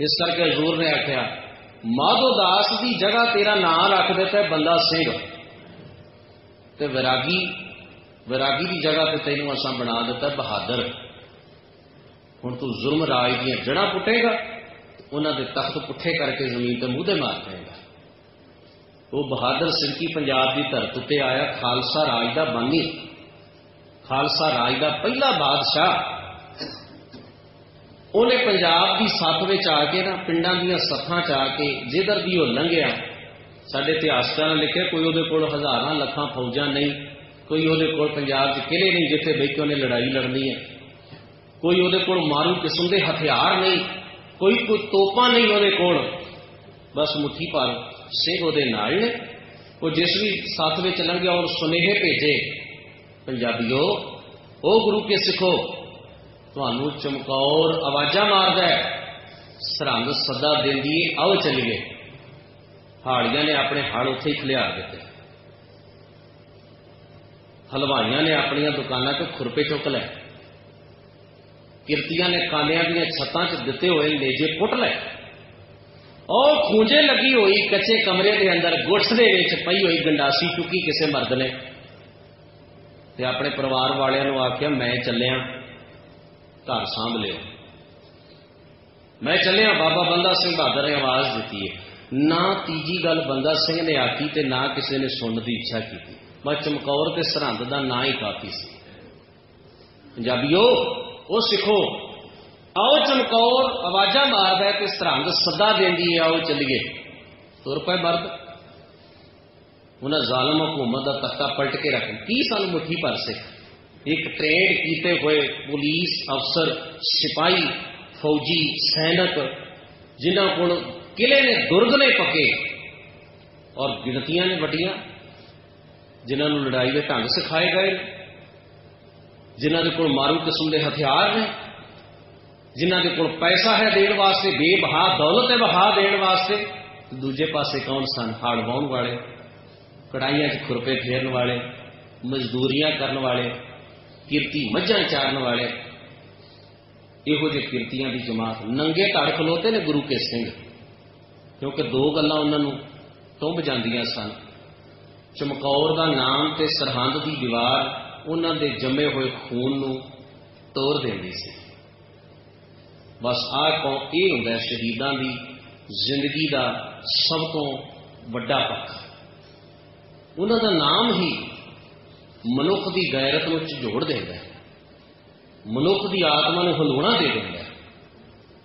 ਇਸ ਕਰਕੇ ਹਜ਼ੂਰ ਨੇ ਆਖਿਆ, ਮਾਧੋ ਦਾਸ ਦੀ ਜਗ੍ਹਾ ਤੇਰਾ ਨਾਮ ਰੱਖ ਦਿੱਤਾ ਬੰਦਾ ਸਿੰਘ। ਤੇ ਵਿਰਾਗੀ ਵਿਰਾਗੀ ਦੀ ਜਗ੍ਹਾ ਤੇ ਤੈਨੂੰ ਅਸਾਂ ਬਣਾ ਦਿੱਤਾ ਬਹਾਦਰ। ਹੁਣ ਤੂੰ ਜ਼ੁਲਮ ਰਾਜ ਦੀਆਂ ਜੜਾਂ ਪੁੱਟੇਗਾ ਉਹਨਾਂ ਦੇ ਤਖਤ ਪੁੱਠੇ ਕਰਕੇ ਜ਼ਮੀਨ ਤੇ ਮੂੰਹ ਦੇ ਮਾਰ ਦੇਗਾ ਉਹ ਬਹਾਦਰ ਸਿੰਘ ਕੀ ਪੰਜਾਬ ਦੀ ਧਰਤ ਉੱਤੇ ਆਇਆ, ਖਾਲਸਾ ਰਾਜ ਦਾ ਬਾਨੀ। ਖਾਲਸਾ ਰਾਜ ਦਾ ਪਹਿਲਾ ਬਾਦਸ਼ਾਹ। ਉਹਨੇ ਪੰਜਾਬ ਦੀ ਸੱਥ ਵਿੱਚ ਆ ਕੇ ਨਾ ਪਿੰਡਾਂ ਦੀਆਂ ਸੱਥਾਂ 'ਚ ਆ ਕੇ ਜਿੱਧਰ ਦੀ ਉਹ ਲੰਘਿਆ, ਸਾਡੇ ਇਤਿਹਾਸਕਾਰਾਂ ਨੇ ਲਿਖਿਆ, ਕੋਈ ਉਹਦੇ ਕੋਲ ਹਜ਼ਾਰਾਂ ਲੱਖਾਂ ਫੌਜਾਂ ਨਹੀਂ, ਕੋਈ ਉਹਦੇ ਕੋਲ ਪੰਜਾਬ 'ਚ ਕਿਲੇ ਨਹੀਂ ਜਿੱਥੇ ਬੈ ਕੇ ਉਹਨੇ ਲੜਾਈ ਲੜਨੀ ਹੈ, ਕੋਈ ਉਹਦੇ ਕੋਲ ਮਾਰੂ ਕਿਸਮ ਦੇ ਹਥਿਆਰ ਨਹੀਂ, ਕੋਈ ਕੋਈ ਤੋਪਾਂ ਨਹੀਂ ਉਹਦੇ ਕੋਲ, ਬਸ ਮੁੱਠੀ ਭਰ ਸਿੰਘ ਉਹਦੇ ਨਾਲ ਨੇ, ਉਹ ਜਿਸ ਵੀ ਸਾਥ ਵਿੱਚ ਲੰਘਿਆ ਔਰ ਸੁਨੇਹੇ ਭੇਜੇ, ਪੰਜਾਬੀਓ, ਉਹ ਗੁਰੂ ਕੇ ਸਿੱਖੋ। ਤੁਹਾਨੂੰ ਚਮਕੌਰ ਆਵਾਜ਼ਾਂ ਮਾਰਦਾ ਹੈ। ਸਰਹੰਦ ਸੱਦਾ ਦਿੰਦੀ ਏ ਆਓ ਚੱਲੀਏ। ਹਾੜੀਆਂ ਨੇ ਆਪਣੇ ਹੜ ਉੱਥੇ ਹੀ ਖਲਿਆਰ ਦਿੱਤੇ। ਹਲਵਾਈਆਂ ਨੇ ਆਪਣੀਆਂ ਦੁਕਾਨਾਂ ਤੋਂ ਖੁਰਪੇ ਚੁੱਕ ਲਏ। ਕਿਰਤੀਆਂ ਨੇ ਕਾਲਿਆਂ ਦੀਆਂ ਛੱਤਾਂ 'ਚ ਦਿੱਤੇ ਹੋਏ ਲੇਜੇ ਪੁੱਟ ਲਏ। ਉਹ ਖੂੰਜੇ ਲੱਗੀ ਹੋਈ ਕੱਚੇ ਕਮਰੇ ਦੇ ਅੰਦਰ ਗੁੱਠ ਦੇ ਵਿੱਚ ਪਈ ਹੋਈ ਗੰਡਾਸੀ ਚੁੱਕੀ ਕਿਸੇ ਮਰਦ ਨੇ। ਤੇ ਆਪਣੇ ਪਰਿਵਾਰ ਵਾਲਿਆਂ ਨੂੰ ਆਖਿਆ, ਮੈਂ ਚੱਲਿਆ। ਘਰ ਸਾਂਭ ਲਿਓ ਮੈਂ ਚੱਲਿਆ, ਬਾਬਾ ਬੰਦਾ ਸਿੰਘ ਬਹਾਦਰ ਨੇ ਆਵਾਜ਼ ਦਿੱਤੀ ਹੈ। ਨਾ ਤੀਜੀ ਗੱਲ ਬੰਦਾ ਸਿੰਘ ਨੇ ਆਖੀ ਤੇ ਨਾ ਕਿਸੇ ਨੇ ਸੁਣਨ ਦੀ ਇੱਛਾ ਕੀਤੀ। ਬਸ ਚਮਕੌਰ ਤੇ ਸਰਹੰਦ ਦਾ ਨਾਂ ਹੀ ਕਾਫੀ ਸੀ। ਪੰਜਾਬੀਓ, ਉਹ ਸਿੱਖੋ। ਆਓ ਚਮਕੌਰ, ਆਵਾਜ਼ਾਂ ਮਾਰਦਾ ਤੇ ਸਰਹੰਦ ਸੱਦਾ ਦਿੰਦੀ ਹੈ, ਆਓ ਚੱਲੀਏ। ਤੁਰ ਪਏ ਮਰਦ ਉਹਨਾਂ ਜ਼ਾਲਮ ਹਕੂਮਤ ਦਾ ਤਖਤਾ ਪਲਟ ਕੇ ਰੱਖ। ਕੀ ਸਾਨੂੰ ਮੁੱਠੀ ਭਰ ਸਿੱਖ। ਇੱਕ ਟ੍ਰੇਡ ਕੀਤੇ ਹੋਏ ਪੁਲਿਸ ਅਫਸਰ, ਸਿਪਾਹੀ, ਫੌਜੀ, ਸੈਨਿਕ, ਜਿਨ੍ਹਾਂ ਕੋਲ ਕਿਲੇ ਨੇ, ਦੁਰਗ ਨੇ ਪੱਕੇ ਔਰ ਗਿਣਤੀਆਂ ਨੇ ਵੱਡੀਆਂ, ਜਿਨ੍ਹਾਂ ਨੂੰ ਲੜਾਈ ਦੇ ਢੰਗ ਸਿਖਾਏ ਗਏ ਜਿਨ੍ਹਾਂ ਦੇ ਕੋਲ ਮਾਰੂ ਕਿਸਮ ਦੇ ਹਥਿਆਰ ਨੇ, ਜਿਨ੍ਹਾਂ ਦੇ ਕੋਲ ਪੈਸਾ ਹੈ ਦੇਣ ਵਾਸਤੇ ਬੇਬਹਾ ਦੌਲਤ ਹੈ ਬਹਾ ਦੇਣ ਵਾਸਤੇ ਦੂਜੇ ਪਾਸੇ ਕੌਣ ਸਨ? ਹਾੜ ਵਾਉਣ ਵਾਲੇ ਕੜਾਈਆਂ 'ਚ ਖੁਰਪੇ ਫੇਰਨ ਵਾਲੇ, ਮਜ਼ਦੂਰੀਆਂ ਕਰਨ ਵਾਲੇ ਕਿਰਤੀ ਮੱਝਾਂ ਚਾਰਨ ਵਾਲੇ। ਇਹੋ ਜਿਹੇ ਕਿਰਤੀਆਂ ਦੀ ਜਮਾਤ ਨੰਗੇ ਧੜ ਖਲੋਤੇ ਨੇ ਗੁਰੂ ਕੇ ਸਿੰਘ। ਕਿਉਂਕਿ ਦੋ ਗੱਲਾਂ ਉਹਨਾਂ ਨੂੰ ਟੁੰਬ ਜਾਂਦੀਆਂ ਸਨ। ਚਮਕੌਰ ਦਾ ਨਾਮ ਤੇ ਸਰਹੰਦ ਦੀ ਦੀਵਾਰ ਉਹਨਾਂ ਦੇ ਜੰਮੇ ਹੋਏ ਖੂਨ ਨੂੰ ਤੋੜ ਦਿੰਦੀ ਸੀ। ਬਸ ਆਹ ਕੋ ਇਹ ਹੁੰਦਾ ਸ਼ਹੀਦਾਂ ਦੀ ਜ਼ਿੰਦਗੀ ਦਾ ਸਭ ਤੋਂ ਵੱਡਾ ਪੱਖ। ਉਹਨਾਂ ਦਾ ਨਾਮ ਹੀ ਮਨੁੱਖ ਦੀ ਗੈਰਤ ਨੂੰ ਝੋੜ ਦਿੰਦਾ ਹੈ। ਮਨੁੱਖ ਦੀ ਆਤਮਾ ਨੂੰ ਹਲੂਣਾ ਦੇ ਦਿੰਦਾ ਹੈ।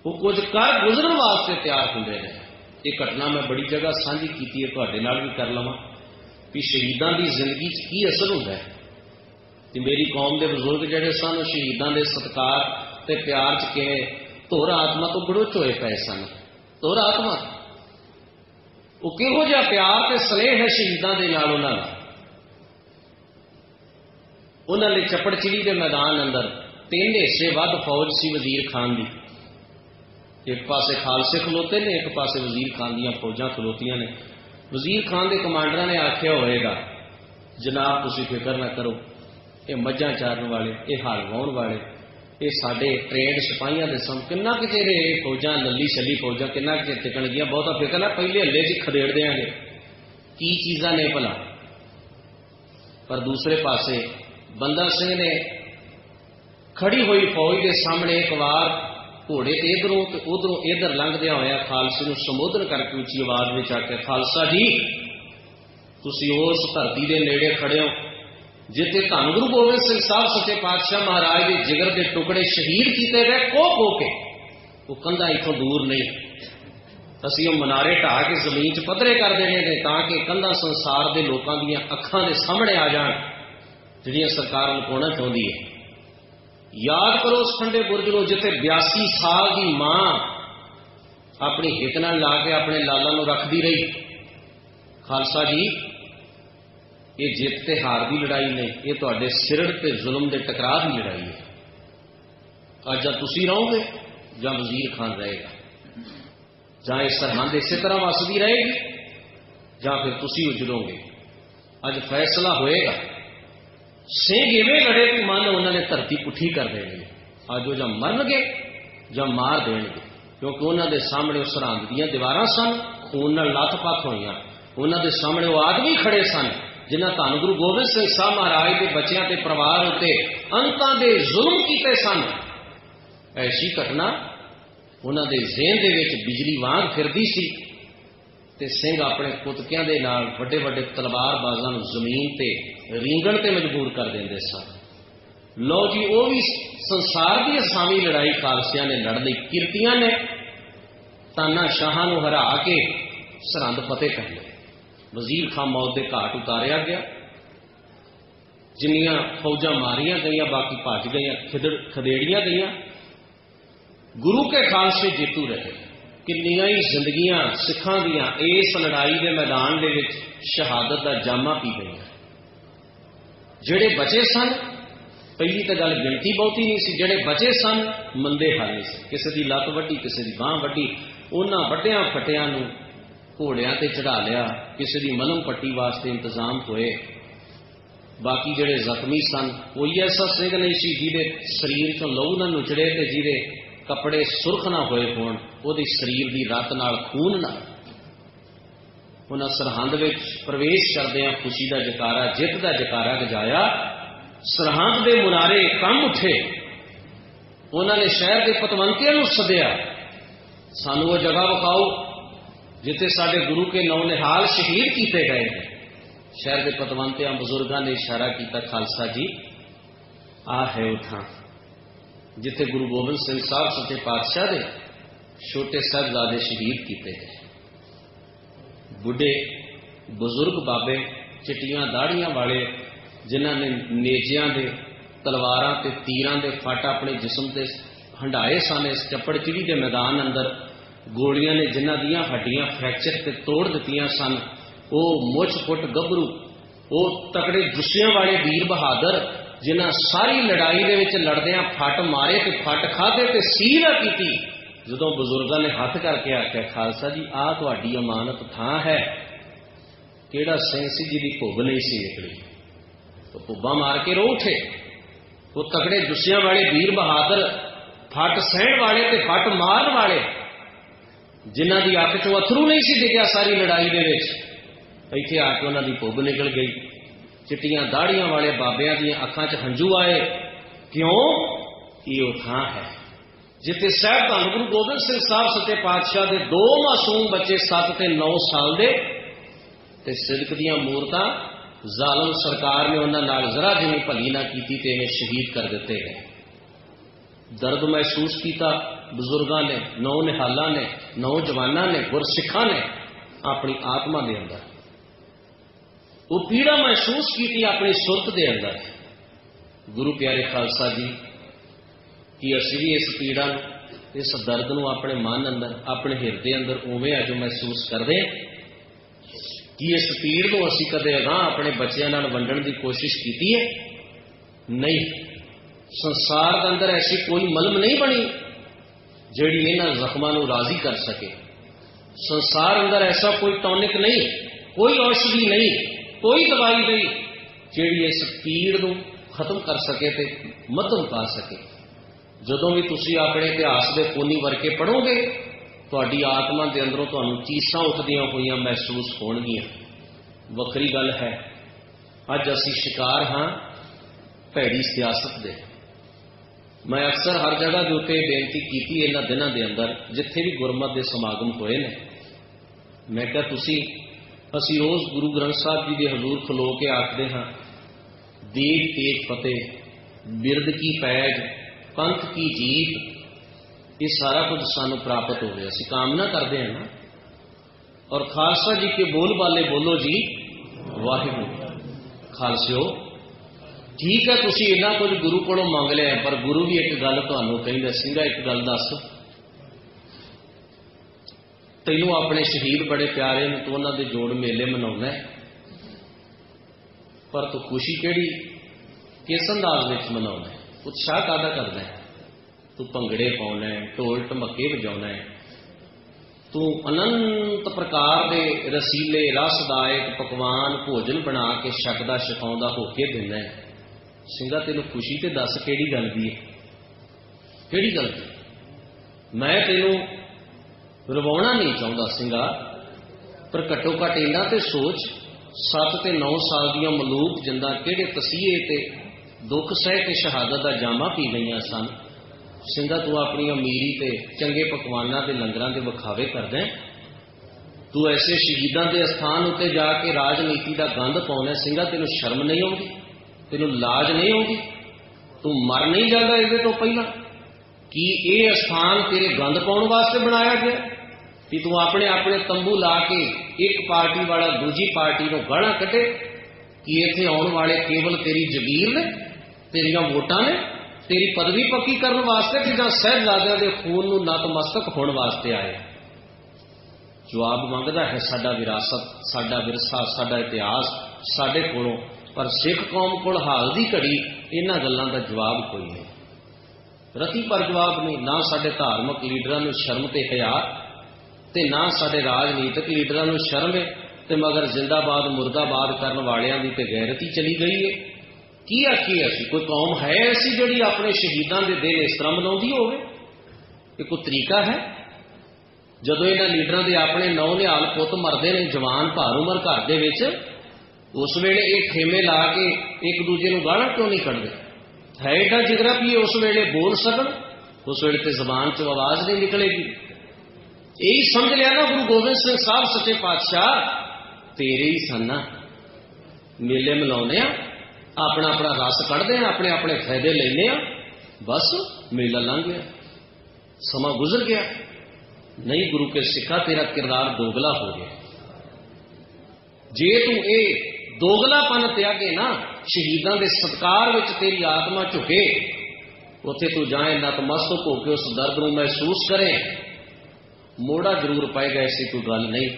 ਉਹ ਕੁਝ ਕਰ ਗੁਜ਼ਰਨ ਵਾਸਤੇ ਤਿਆਰ ਹੁੰਦੇ ਨੇ। ਇਹ ਘਟਨਾ ਮੈਂ ਬੜੀ ਜਗ੍ਹਾ ਸਾਂਝੀ ਕੀਤੀ ਹੈ, ਤੁਹਾਡੇ ਨਾਲ ਵੀ ਕਰ ਲਵਾਂ। ਵੀ ਸ਼ਹੀਦਾਂ ਦੀ ਜ਼ਿੰਦਗੀ 'ਚ ਕੀ ਅਸਰ ਹੁੰਦਾ ਹੈ? ਤੇ ਮੇਰੀ ਕੌਮ ਦੇ ਬਜ਼ੁਰਗ ਜਿਹੜੇ ਸਨ ਉਹ ਸ਼ਹੀਦਾਂ ਦੇ ਸਤਕਾਰ ਤੇ ਪਿਆਰ 'ਚ ਕਿਵੇਂ ਧੁਰ ਆਤਮਾ ਤੋਂ ਗੜੋਚ ਹੋਏ ਪਏ ਸਨ? ਧੁਰ ਆਤਮਾ? ਉਹ ਕਿਹੋ ਜਿਹਾ ਪਿਆਰ ਤੇ ਸਨੇਹ ਹੈ ਸ਼ਹੀਦਾਂ ਦੇ ਨਾਲ ਉਹਨਾਂ ਦਾ? ਉਹਨਾਂ ਨੇ ਚੱਪੜਚਿੜੀ ਦੇ ਮੈਦਾਨ ਅੰਦਰ ਤਿੰਨ ਹਿੱਸੇ ਵੱਧ ਫੌਜ ਸੀ ਵਜ਼ੀਰ ਖਾਨ ਦੀ ਇੱਕ ਪਾਸੇ ਖਾਲਸੇ ਖਲੋਤੇ ਨੇ ਇੱਕ ਪਾਸੇ ਵਜ਼ੀਰ ਖਾਨ ਦੀਆਂ ਫੌਜਾਂ ਖਲੋਤੀਆਂ ਨੇ ਵਜ਼ੀਰ ਖਾਨ ਦੇ ਕਮਾਂਡਰਾਂ ਨੇ ਆਖਿਆ ਹੋਵੇਗਾ ਜਨਾਬ ਤੁਸੀਂ ਫਿਕਰ ਨਾ ਕਰੋ ਇਹ ਮੱਝਾਂ ਚਾਰਨ ਵਾਲੇ ਇਹ ਹਲ ਵਾਉਣ ਵਾਲੇ ਇਹ ਸਾਡੇ ਟ੍ਰੇਡ ਸਿਪਾਹੀਆਂ ਦੇ ਸਮ ਕਿੰਨਾ ਕਿ ਚਿਰ ਇਹ ਫੌਜਾਂ ਲੱਲੀ ਛੱਲੀ ਫੌਜਾਂ ਕਿੰਨਾ ਕਿ ਚਿਰ ਟਿਕਣਗੀਆਂ ਬਹੁਤਾ ਫਿਕਰ ਨਾ ਪਹਿਲੇ ਹੱਲੇ 'ਚ ਖਦੇੜ ਦੇਾਂਗੇ ਕੀ ਚੀਜ਼ਾਂ ਨੇ ਭਲਾ ਪਰ ਦੂਸਰੇ ਪਾਸੇ ਬੰਦਾ ਸਿੰਘ ਨੇ ਖੜੀ ਹੋਈ ਫੌਜ ਦੇ ਸਾਹਮਣੇ ਇੱਕ ਵਾਰ ਘੋੜੇ ਤੇ ਇਧਰੋਂ ਤੇ ਉਧਰੋਂ ਇਧਰ ਲੰਘਦਿਆਂ ਹੋਇਆ ਖਾਲਸੇ ਨੂੰ ਸੰਬੋਧਨ ਕਰਕੇ ਉੱਚੀ ਆਵਾਜ਼ ਵਿੱਚ ਆ ਕੇ, ਖਾਲਸਾ ਜੀ, ਤੁਸੀਂ ਉਸ ਧਰਤੀ ਦੇ ਨੇੜੇ ਖੜੇ ਹੋ, ਜਿੱਥੇ ਧੰਨ ਗੁਰੂ ਗੋਬਿੰਦ ਸਿੰਘ ਸਾਹਿਬ ਸੱਚੇ ਪਾਤਸ਼ਾਹ ਮਹਾਰਾਜ ਦੇ ਜਿਗਰ ਦੇ ਟੁਕੜੇ ਸ਼ਹੀਦ ਕੀਤੇ ਗਏ ਕੋ ਕੋ ਕੇ, ਉਹ ਕੰਧਾਂ ਇਥੋਂ ਦੂਰ ਨਹੀਂ। ਅਸੀਂ ਉਹ ਮਨਾਰੇ ਢਾ ਕੇ ਜ਼ਮੀਨ 'ਚ ਪੱਧਰੇ ਕਰ ਦੇਣੇ ਨੇ ਤਾਂ ਕਿ ਕੰਧਾਂ ਸੰਸਾਰ ਦੇ ਲੋਕਾਂ ਦੀਆਂ ਅੱਖਾਂ ਦੇ ਸਾਹਮਣੇ ਆ ਜਾਣ। ਜਿਹੜੀਆਂ ਸਰਕਾਰ ਲੁਕਾਉਣਾ ਚਾਹੁੰਦੀ ਹੈ। ਯਾਦ ਕਰੋ ਉਸ ਖੰਡੇ ਬੁਰਜ ਨੂੰ ਜਿੱਥੇ 82 ਸਾਲ ਦੀ ਮਾਂ ਆਪਣੀ ਹਿੱਕ ਨਾਲ ਲਾ ਕੇ ਆਪਣੇ ਲਾਲਾਂ ਨੂੰ ਰੱਖਦੀ ਰਹੀ। ਖਾਲਸਾ ਜੀ, ਇਹ ਜਿੱਤ ਤੇ ਹਾਰ ਦੀ ਲੜਾਈ ਨਹੀਂ ਇਹ ਤੁਹਾਡੇ ਸਿਰੜ ਤੇ ਜ਼ੁਲਮ ਦੇ ਟਕਰਾਅ ਦੀ ਲੜਾਈ ਹੈ। ਅੱਜ ਜਾਂ ਤੁਸੀਂ ਰਹੋਗੇ, ਜਾਂ ਵਜ਼ੀਰ ਖਾਨ ਰਹੇਗਾ, ਜਾਂ ਇਹ ਸਰਹੰਦ ਇਸੇ ਤਰ੍ਹਾਂ ਵਸਦੀ ਰਹੇਗੀ, ਜਾਂ ਫਿਰ ਤੁਸੀਂ ਉਜੜੋਗੇ ਅੱਜ ਫੈਸਲਾ ਹੋਏਗਾ। ਸਿੰਘ ਇਵੇਂ ਲੜੇ ਕਿ ਮਨ ਉਹਨਾਂ ਨੇ ਧਰਤੀ ਪੁੱਠੀ ਕਰ ਦੇਣੀ ਅੱਜ ਉਹ ਜਾਂ ਮਰਨਗੇ ਜਾਂ ਮਾਰ ਦੇਣਗੇ ਕਿਉਂਕਿ ਉਹਨਾਂ ਦੇ ਸਾਹਮਣੇ ਉਸ ਸਰਹੰਦ ਦੀਆਂ ਦੀਵਾਰਾਂ ਸਨ ਖੂਨ ਨਾਲ ਲੱਥ-ਪੱਥ ਹੋਈਆਂ ਉਹਨਾਂ ਦੇ ਸਾਹਮਣੇ ਉਹ ਆਦਮੀ ਖੜੇ ਸਨ ਜਿਨ੍ਹਾਂ ਧੰਨ ਗੁਰੂ ਗੋਬਿੰਦ ਸਿੰਘ ਸਾਹਿਬ ਮਹਾਰਾਜ ਦੇ ਬੱਚਿਆਂ ਤੇ ਪਰਿਵਾਰ ਉੱਤੇ ਅੰਤਾਂ ਦੇ ਜ਼ੁਲਮ ਕੀਤੇ ਸਨ ਐਸੀ ਘਟਨਾ ਉਹਨਾਂ ਦੇ ਜ਼ਿਹਨ ਦੇ ਵਿੱਚ ਬਿਜਲੀ ਵਾਂਗ ਫਿਰਦੀ ਸੀ ਤੇ ਸਿੰਘ ਆਪਣੇ ਕੁੱਤਕਿਆਂ ਦੇ ਨਾਲ ਵੱਡੇ ਵੱਡੇ ਤਲਵਾਰਬਾਜ਼ਾਂ ਨੂੰ ਜ਼ਮੀਨ ਤੇ ਰੀਂਗਣ ਤੇ ਮਜਬੂਰ ਕਰ ਦਿੰਦੇ ਸਨ। ਲੋ ਜੀ, ਉਹ ਵੀ ਸੰਸਾਰ ਦੀ ਅਸਾਮੀ ਲੜਾਈ ਖਾਲਸਿਆਂ ਨੇ ਲੜ ਲਈ ਕਿਰਤੀਆਂ ਨੇ। ਤਾਨਾ ਸ਼ਾਹਾਂ ਨੂੰ ਹਰਾ ਕੇ ਸਰਹੰਦ ਫਤਿਹ ਕਰ ਲਈ ਵਜ਼ੀਰ ਖਾਨ ਮੌਤ ਦੇ ਘਾਟ ਉਤਾਰਿਆ ਗਿਆ। ਜਿੰਨੀਆਂ ਫੌਜਾਂ ਮਾਰੀਆਂ ਗਈਆਂ, ਬਾਕੀ ਭੱਜ ਗਈਆਂ ਖਿਦੜ ਖਦੇੜੀਆਂ ਗਈਆਂ। ਗੁਰੂ ਕੇ ਖਾਲਸੇ ਜੇਤੂ ਰਹੇ। ਕਿੰਨੀਆਂ ਹੀ ਜ਼ਿੰਦਗੀਆਂ, ਸਿੱਖਾਂ ਦੀਆਂ ਇਸ ਲੜਾਈ ਦੇ ਮੈਦਾਨ ਦੇ ਵਿੱਚ ਸ਼ਹਾਦਤ ਦਾ ਜਾਮਾ ਪੀ ਗਈਆਂ। ਜਿਹੜੇ ਬਚੇ ਸਨ, ਪਹਿਲੀ ਤਾਂ ਗੱਲ ਗਿਣਤੀ ਬਹੁਤੀ ਨਹੀਂ ਸੀ, ਜਿਹੜੇ ਬਚੇ ਸਨ, ਮੰਦੇ ਹਾਲੇ ਸੀ। ਕਿਸੇ ਦੀ ਲੱਤ ਵੱਡੀ ਕਿਸੇ ਦੀ ਬਾਹ ਵੱਡੀ ਉਹਨਾਂ ਵੱਡਿਆਂ ਫਟਿਆਂ ਨੂੰ ਘੋੜਿਆਂ ਤੇ ਚੜਾ ਲਿਆ, ਕਿਸੇ ਦੀ ਮਲਮ ਪੱਟੀ ਵਾਸਤੇ ਇੰਤਜ਼ਾਮ ਹੋਏ ਬਾਕੀ ਜਿਹੜੇ ਜ਼ਖਮੀ ਸਨ ਕੋਈ ਐਸਾ ਸਿੰਘ ਨਹੀਂ ਸੀ ਜਿਹਦੇ ਸਰੀਰ ਤੋਂ ਲਹੂ ਨਾ ਨੁਚੜੇ ਤੇ ਜਿਹਦੇ ਕੱਪੜੇ ਸੁਰਖ ਨਾ ਹੋਏ ਹੋਣ ਉਹਦੇ ਸਰੀਰ ਦੀ ਰੱਤ ਨਾਲ ਖੂਨ ਨਾ ਉਹਨਾਂ ਸਰਹੰਦ ਵਿੱਚ ਪ੍ਰਵੇਸ਼ ਕਰਦਿਆਂ ਖੁਸ਼ੀ ਦਾ ਜਕਾਰਾ ਜਿੱਤ ਦਾ ਜਕਾਰਾ ਗਜਾਇਆ ਸਰਹੰਦ ਦੇ ਮੁਨਾਰੇ ਕੰਮ ਉੱਠੇ ਉਹਨਾਂ ਨੇ ਸ਼ਹਿਰ ਦੇ ਪਤਵੰਤਿਆਂ ਨੂੰ ਸੱਦਿਆ ਸਾਨੂੰ ਉਹ ਜਗ੍ਹਾ ਵਿਖਾਓ ਜਿੱਥੇ ਸਾਡੇ ਗੁਰੂ ਕੇ ਨੌ ਨਿਹਾਲ ਸ਼ਹੀਦ ਕੀਤੇ ਗਏ ਨੇ ਸ਼ਹਿਰ ਦੇ ਪਤਵੰਤਿਆਂ ਬਜ਼ੁਰਗਾਂ ਨੇ ਇਸ਼ਾਰਾ ਕੀਤਾ ਖਾਲਸਾ ਜੀ ਆ ਹੈ ਉਹ ਥਾਂ ਜਿੱਥੇ ਗੁਰੂ ਗੋਬਿੰਦ ਸਿੰਘ ਸਾਹਿਬ ਸੱਚੇ ਪਾਤਸ਼ਾਹ ਦੇ ਛੋਟੇ ਸਾਹਿਬਜ਼ਾਦੇ ਸ਼ਹੀਦ ਕੀਤੇ ਗਏ ਬੁੱਢੇ ਬਜ਼ੁਰਗ ਬਾਬੇ ਚਿੱਟੀਆਂ ਦਾੜੀਆਂ ਵਾਲੇ ਜਿਨ੍ਹਾਂ ਨੇ ਨੇਜਿਆਂ ਦੇ ਤਲਵਾਰਾਂ ਤੇ ਤੀਰਾਂ ਦੇ ਫੱਟ ਆਪਣੇ ਜਿਸਮ ਤੇ ਹੰਡਾਏ ਸਨ ਇਸ ਚੱਪੜਚਿੜੀ ਦੇ ਮੈਦਾਨ ਅੰਦਰ ਗੋਲੀਆਂ ਨੇ ਜਿਨ੍ਹਾਂ ਦੀਆਂ ਹੱਡੀਆਂ ਫ੍ਰੈਕਚਰ ਤੇ ਤੋੜ ਦਿੱਤੀਆਂ ਸਨ ਉਹ ਮੁੱਛ ਫੁੱਟ ਗੱਭਰੂ ਉਹ ਤਕੜੇ ਜੁੱਸਿਆਂ ਵਾਲੇ ਵੀਰ ਬਹਾਦਰ ਜਿਨ੍ਹਾਂ ਸਾਰੀ ਲੜਾਈ ਦੇ ਵਿੱਚ ਲੜਦਿਆਂ ਫੱਟ ਮਾਰੇ ਤੇ ਫੱਟ ਖਾਦੇ ਤੇ ਸੀਰਾ ਕੀਤੀ, ਜਦੋਂ ਬਜ਼ੁਰਗਾਂ ਨੇ ਹੱਥ ਕਰਕੇ ਆਖਿਆ, ਖਾਲਸਾ ਜੀ, ਆਹ ਤੁਹਾਡੀ ਅਮਾਨਤ ਥਾਂ ਹੈ। ਕਿਹੜਾ ਸਿੰਘ ਸੀ ਜਿਹਦੀ ਭੁੱਬ ਨਹੀਂ ਸੀ ਨਿਕਲੀ? ਉਹ ਭੁੱਬਾ ਮਾਰ ਕੇ ਰੋ ਉਠੇ। ਉਹ ਤਕੜੇ ਜੁੱਸਿਆਂ ਵਾਲੇ, ਵੀਰ ਬਹਾਦਰ, ਫੱਟ ਸਹਿਣ ਵਾਲੇ ਤੇ ਫੱਟ ਮਾਰਨ ਵਾਲੇ, ਜਿਨ੍ਹਾਂ ਦੀ ਅੱਖ ਚੋਂ ਅਥਰੂ ਨਹੀਂ ਸੀ ਡਿੱਗਿਆ ਸਾਰੀ ਲੜਾਈ ਦੇ ਵਿੱਚ, ਇੱਥੇ ਆ ਕੇ ਉਹਨਾਂ ਦੀ ਭੁੱਬ ਨਿਕਲ ਗਈ। ਚਿੱਟੀਆਂ ਦਾੜੀਆਂ ਵਾਲੇ ਬਾਬਿਆਂ ਦੀਆਂ ਅੱਖਾਂ 'ਚ ਹੰਝੂ ਆਏ। ਕਿਉਂ? ਇਹ ਉਹ ਥਾਂ ਹੈ। ਜਿੱਥੇ ਸਹਿਬ ਧੰਨ ਗੁਰੂ ਗੋਬਿੰਦ ਸਿੰਘ ਸਾਹਿਬ ਸੱਚੇ ਪਾਤਸ਼ਾਹ ਦੇ ਦੋ ਮਾਸੂਮ ਬੱਚੇ 7 ਤੇ 9 ਸਾਲ ਦੇ। ਤੇ ਸਿਦਕ ਦੀਆਂ ਮੂਰਤਾਂ ਜ਼ਾਲਮ ਸਰਕਾਰ ਨੇ ਉਹਨਾਂ ਨਾਲ ਜ਼ਰਾ ਜਿਵੇਂ ਭਲੀ ਨਾ ਕੀਤੀ ਤੇ ਇਹਨੇ ਸ਼ਹੀਦ ਕਰ ਦਿੱਤੇ ਗਏ। ਦਰਦ ਮਹਿਸੂਸ ਕੀਤਾ ਬਜ਼ੁਰਗਾਂ ਨੇ, ਨੌ ਨਿਹਾਲਾਂ ਨੇ, ਨੌਜਵਾਨਾਂ ਨੇ, ਗੁਰਸਿੱਖਾਂ ਨੇ ਆਪਣੀ ਆਤਮਾ ਦੇ ਅੰਦਰ। ਉਹ ਪੀੜਾ ਮਹਿਸੂਸ ਕੀਤੀ ਆਪਣੀ ਸੁਰਤ ਦੇ ਅੰਦਰ। ਗੁਰੂ ਪਿਆਰੇ ਖਾਲਸਾ ਜੀ, ਕਿ ਅਸੀਂ ਵੀ ਇਸ ਪੀੜਾ ਨੂੰ, ਇਸ ਦਰਦ ਨੂੰ ਆਪਣੇ ਮਨ ਅੰਦਰ, ਆਪਣੇ ਹਿਰਦੇ ਅੰਦਰ ਉਵੇਂ ਅਜੋ ਮਹਿਸੂਸ ਕਰਦੇ ਹਾਂ। ਕਿ ਇਸ ਪੀੜ ਨੂੰ ਅਸੀਂ ਕਦੇ ਅਗਾਹ ਆਪਣੇ ਬੱਚਿਆਂ ਨਾਲ ਵੰਡਣ ਦੀ ਕੋਸ਼ਿਸ਼ ਕੀਤੀ ਹੈ? ਨਹੀਂ। ਸੰਸਾਰ ਦੇ ਅੰਦਰ ਐਸੀ ਕੋਈ ਮਲਮ ਨਹੀਂ ਬਣੀ, ਜਿਹੜੀ ਇਹਨਾਂ ਜ਼ਖਮਾਂ ਨੂੰ ਰਾਜ਼ੀ ਕਰ ਸਕੇ। ਸੰਸਾਰ ਅੰਦਰ ਐਸਾ ਕੋਈ ਟੌਨਿਕ ਨਹੀਂ, ਕੋਈ ਔਸ਼ਧੀ ਨਹੀਂ। ਕੋਈ ਦਵਾਈ ਨਹੀਂ, ਜਿਹੜੀ ਇਸ ਪੀੜ ਨੂੰ ਖਤਮ ਕਰ ਸਕੇ ਤੇ ਮਤਮ ਪਾ ਸਕੇ। ਜਦੋਂ ਵੀ ਤੁਸੀਂ ਆਪਣੇ ਇਤਿਹਾਸ ਦੇ ਕੋਨੀ ਵਰਕੇ ਪੜੋਗੇ ਤੁਹਾਡੀ ਆਤਮਾ ਦੇ ਅੰਦਰੋਂ ਤੁਹਾਨੂੰ ਚੀਸਾਂ ਉੱਠਦੀਆਂ ਹੋਈਆਂ ਮਹਿਸੂਸ ਹੋਣਗੀਆਂ। ਵੱਖਰੀ ਗੱਲ ਹੈ, ਅੱਜ ਅਸੀਂ ਸ਼ਿਕਾਰ ਹਾਂ ਭੈੜੀ ਸਿਆਸਤ ਦੇ। ਮੈਂ ਅਕਸਰ ਹਰ ਜਗ੍ਹਾ ਦੇ ਉੱਤੇ ਬੇਨਤੀ ਕੀਤੀ ਇਹਨਾਂ ਦਿਨਾਂ ਦੇ ਅੰਦਰ, ਜਿੱਥੇ ਵੀ ਗੁਰਮਤ ਦੇ ਸਮਾਗਮ ਹੋਏ ਨੇ। ਮੈਂ ਕਿਹਾ, ਤੁਸੀਂ ਅਸੀਂ ਰੋਜ਼ ਗੁਰੂ ਗ੍ਰੰਥ ਸਾਹਿਬ ਜੀ ਦੇ ਹਜ਼ੂਰ ਖਲੋ ਕੇ ਆਖਦੇ ਹਾਂ, ਦੇਖ ਤੇਜ ਫਤਿਹ ਬਿਰਦ ਕੀ ਪੈਜ, ਪੰਥ ਕੀ ਜੀਤ, ਇਹ ਸਾਰਾ ਕੁਝ ਸਾਨੂੰ ਪ੍ਰਾਪਤ ਹੋ ਗਿਆ। ਅਸੀਂ ਕਾਮਨਾ ਕਰਦੇ ਹਾਂ ਨਾ। ਔਰ ਖਾਲਸਾ ਜੀ ਕੇ ਬੋਲ ਬਾਲੇ ਬੋਲੋ ਜੀ, ਵਾਹਿਗੁਰੂ, ਖਾਲਸਿਓ, ਠੀਕ ਹੈ ਤੁਸੀਂ ਇੰਨਾ ਕੁਝ ਗੁਰੂ ਕੋਲੋਂ ਮੰਗ ਲਿਆ, ਪਰ ਗੁਰੂ ਵੀ ਇੱਕ ਗੱਲ ਤੁਹਾਨੂੰ ਕਹਿੰਦਾ ਸਿੰਘਾ ਇੱਕ ਗੱਲ ਦੱਸ। ਤੈਨੂੰ ਆਪਣੇ ਸ਼ਹੀਦ ਬੜੇ ਪਿਆਰੇ ਨੇ ਤੂੰ ਉਹਨਾਂ ਦੇ ਜੋੜ ਮੇਲੇ ਮਨਾਉਣਾ ਪਰ ਤੂੰ ਖੁਸ਼ੀ ਕਿਹੜੀ ਕਿਸ ਅੰਦਾਜ਼ ਵਿੱਚ ਮਨਾਉਣਾ ਉਤਸ਼ਾਹ ਕਾਦਾ ਕਰਦਾ ਹੈ? ਤੂੰ ਭੰਗੜੇ ਪਾਉਣਾ ਹੈ, ਢੋਲ ਢਮੱਕੇ ਵਜਾਉਣਾ ਹੈ। ਤੂੰ ਅਨੰਤ ਪ੍ਰਕਾਰ ਦੇ ਰਸੀਲੇ, ਰਸਦਾਇਕ ਪਕਵਾਨ ਭੋਜਨ ਬਣਾ ਕੇ ਛਕਦਾ, ਛਕਾਉਂਦਾ ਹੋ ਕੇ ਦਿੰਦਾ ਹੈ। ਸਿੰਘਾ, ਤੈਨੂੰ ਖੁਸ਼ੀ ਤੇ ਦੱਸ ਕਿਹੜੀ ਗੱਲ ਦੀ ਹੈ? ਕਿਹੜੀ ਗੱਲ ਦੀ? ਮੈਂ ਤੈਨੂੰ ਰਵਾਉਣਾ ਨਹੀਂ ਚਾਹੁੰਦਾ ਸਿੰਘਾ। ਪਰ ਘੱਟੋ ਘੱਟ ਇਹਨਾਂ ਤੇ ਸੋਚ 7 ਤੇ 9 ਸਾਲ ਦੀਆਂ ਮਲੂਕ ਜਿੰਦਾ ਕਿਹੜੇ ਤਸੀਹੇ ਤੇ ਦੁੱਖ, ਸਹਿ ਕੇ ਸ਼ਹਾਦਤ ਦਾ ਜਾਮਾ ਪੀ ਗਈਆਂ ਸਨ। ਸਿੰਘਾ, ਤੂੰ ਆਪਣੀ ਅਮੀਰੀ ਤੇ ਚੰਗੇ ਪਕਵਾਨਾਂ ਦੇ ਲੰਗਰਾਂ ਦੇ ਵਿਖਾਵੇ ਕਰਦਾ ਤੂੰ ਐਸੇ ਸ਼ਹੀਦਾਂ ਦੇ ਸਥਾਨ ਉੱਤੇ ਜਾ ਕੇ ਰਾਜਨੀਤੀ ਦਾ ਗੰਦ ਪਾਉਣਾ ਸਿੰਘਾ, ਤੈਨੂੰ ਸ਼ਰਮ ਨਹੀਂ ਆਉਂਦੀ? ਤੈਨੂੰ ਲਾਜ ਨਹੀਂ ਆਉਂਦੀ? ਤੂੰ ਮਰ ਨਹੀਂ ਜਾਂਦਾ ਇਹਦੇ ਤੋਂ ਪਹਿਲਾਂ? ਕੀ ਇਹ ਸਥਾਨ ਤੇਰੇ ਗੰਦ ਪਾਉਣ ਵਾਸਤੇ ਬਣਾਇਆ ਗਿਆ? ਕਿ ਤੂੰ ਆਪਣੇ ਆਪਣੇ ਤੰਬੂ ਲਾ ਕੇ ਇੱਕ ਪਾਰਟੀ ਵਾਲਾ ਦੂਜੀ ਪਾਰਟੀ ਨੂੰ ਗਾਲਾਂ ਕੱਢੇ ਕਿ ਇੱਥੇ ਆਉਣ ਵਾਲੇ ਕੇਵਲ ਤੇਰੀ ਜ਼ਮੀਰ ਨੇ, ਤੇਰੀਆਂ ਵੋਟਾਂ ਨੇ, ਤੇਰੀ ਪਦਵੀ ਪੱਕੀ ਕਰਨ ਵਾਸਤੇ ਕਿ ਜਾਂ ਸਹਿਬਜ਼ਾਦਿਆਂ ਦੇ ਖੂਨ ਨੂੰ ਨਤਮਸਤਕ ਹੋਣ ਵਾਸਤੇ ਆਏ। ਜਵਾਬ ਮੰਗਦਾ ਹੈ, ਸਾਡਾ ਵਿਰਾਸਤ, ਸਾਡਾ ਵਿਰਸਾ, ਸਾਡਾ ਇਤਿਹਾਸ ਸਾਡੇ ਕੋਲੋਂ, ਪਰ ਸਿੱਖ ਕੌਮ ਕੋਲ ਹਾਲ ਦੀ ਘੜੀ ਇਹਨਾਂ ਗੱਲਾਂ ਦਾ ਜਵਾਬ ਕੋਈ ਨਹੀਂ। ਰਤੀ ਪਰ ਜਵਾਬ ਨਹੀਂ, ਨਾ ਸਾਡੇ ਧਾਰਮਿਕ ਲੀਡਰਾਂ ਨੂੰ ਸ਼ਰਮ ਤੇ ਹਿਆ ਤੇ ਨਾ ਸਾਡੇ ਰਾਜਨੀਤਿਕ ਲੀਡਰਾਂ ਨੂੰ ਸ਼ਰਮ ਹੈ ਤੇ ਮਗਰ ਜ਼ਿੰਦਾਬਾਦ, ਮੁਰਦਾਬਾਦ ਕਰਨ ਵਾਲਿਆਂ ਦੀ ਤੇ ਗੈਰਤੀ ਚਲੀ ਗਈ ਹੈ ਕੀ ਆਖੀ ਅਸੀਂ? ਕੋਈ ਕੌਮ ਹੈ ਐਸੀ ਜਿਹੜੀ ਆਪਣੇ ਸ਼ਹੀਦਾਂ ਦੇ ਦਿਨ ਇਸ ਤਰ੍ਹਾਂ ਮਨਾਉਂਦੀ ਹੋਵੇ? ਇਹ ਕੋਈ ਤਰੀਕਾ ਹੈ? ਜਦੋਂ ਇਹਨਾਂ ਲੀਡਰਾਂ ਦੇ ਆਪਣੇ ਨੌ ਨਿਹਾਲ ਪੁੱਤ ਮਰਦੇ ਨੇ, ਜਵਾਨ ਭਾਰ ਉਮਰ ਘਰ ਦੇ ਵਿੱਚ, ਉਸ ਵੇਲੇ ਇਹ ਖੇਮੇ ਲਾ ਕੇ ਇੱਕ ਦੂਜੇ ਨੂੰ ਗਾਲਾਂ ਕਿਉਂ ਨਹੀਂ ਕੱਢਦੇ? ਹੈ ਇਹਦਾ ਜਿਗਰਾ ਵੀ ਇਹ ਉਸ ਵੇਲੇ ਬੋਲ ਸਕਣ? ਉਸ ਵੇਲੇ ਤੇ ਜ਼ਬਾਨ 'ਚੋਂ ਆਵਾਜ਼ ਨਹੀਂ ਨਿਕਲੇਗੀ। ਇਹੀ ਸਮਝ ਲਿਆ ਨਾ ਗੁਰੂ ਗੋਬਿੰਦ ਸਿੰਘ ਸਾਹਿਬ ਸੱਚੇ ਪਾਤਸ਼ਾਹ। ਤੇਰੇ ਹੀ ਸਨ ਮੇਲੇ ਮਲਾਉਨੇ ਆ, ਆਪਣਾ ਆਪਣਾ ਰਸ ਕੱਢਦੇ ਆ, ਆਪਣੇ ਆਪਣੇ ਫਾਇਦੇ ਲੈਨੇ ਆ। ਬਸ ਮੇਲਾ ਲੰਘ ਗਿਆ। ਸਮਾਂ ਗੁਜ਼ਰ ਗਿਆ। ਨਹੀਂ ਗੁਰੂ ਕੇ ਸਿੱਖਾ, ਤੇਰਾ ਕਿਰਦਾਰ ਦੋਗਲਾ ਹੋ ਗਿਆ। ਜੇ ਤੂੰ ਇਹ ਦੋਗਲਾਪਨ ਤਿਆਗੇ ਨਾ, ਸ਼ਹੀਦਾਂ ਦੇ ਸਤਕਾਰ ਵਿੱਚ ਤੇਰੀ ਆਤਮਾ ਝੁਕੇ, ਉੱਥੇ ਤੂੰ ਜਾਏ ਨਤਮਸਤਕ ਹੋ ਕੇ ਉਸ ਦਰਦ ਨੂੰ ਮਹਿਸੂਸ ਕਰੇ। ਮੋੜਾ ਜ਼ਰੂਰ ਪਾਏਗਾ ਐਸੀ ਕੋਈ ਗੱਲ ਨਹੀਂ।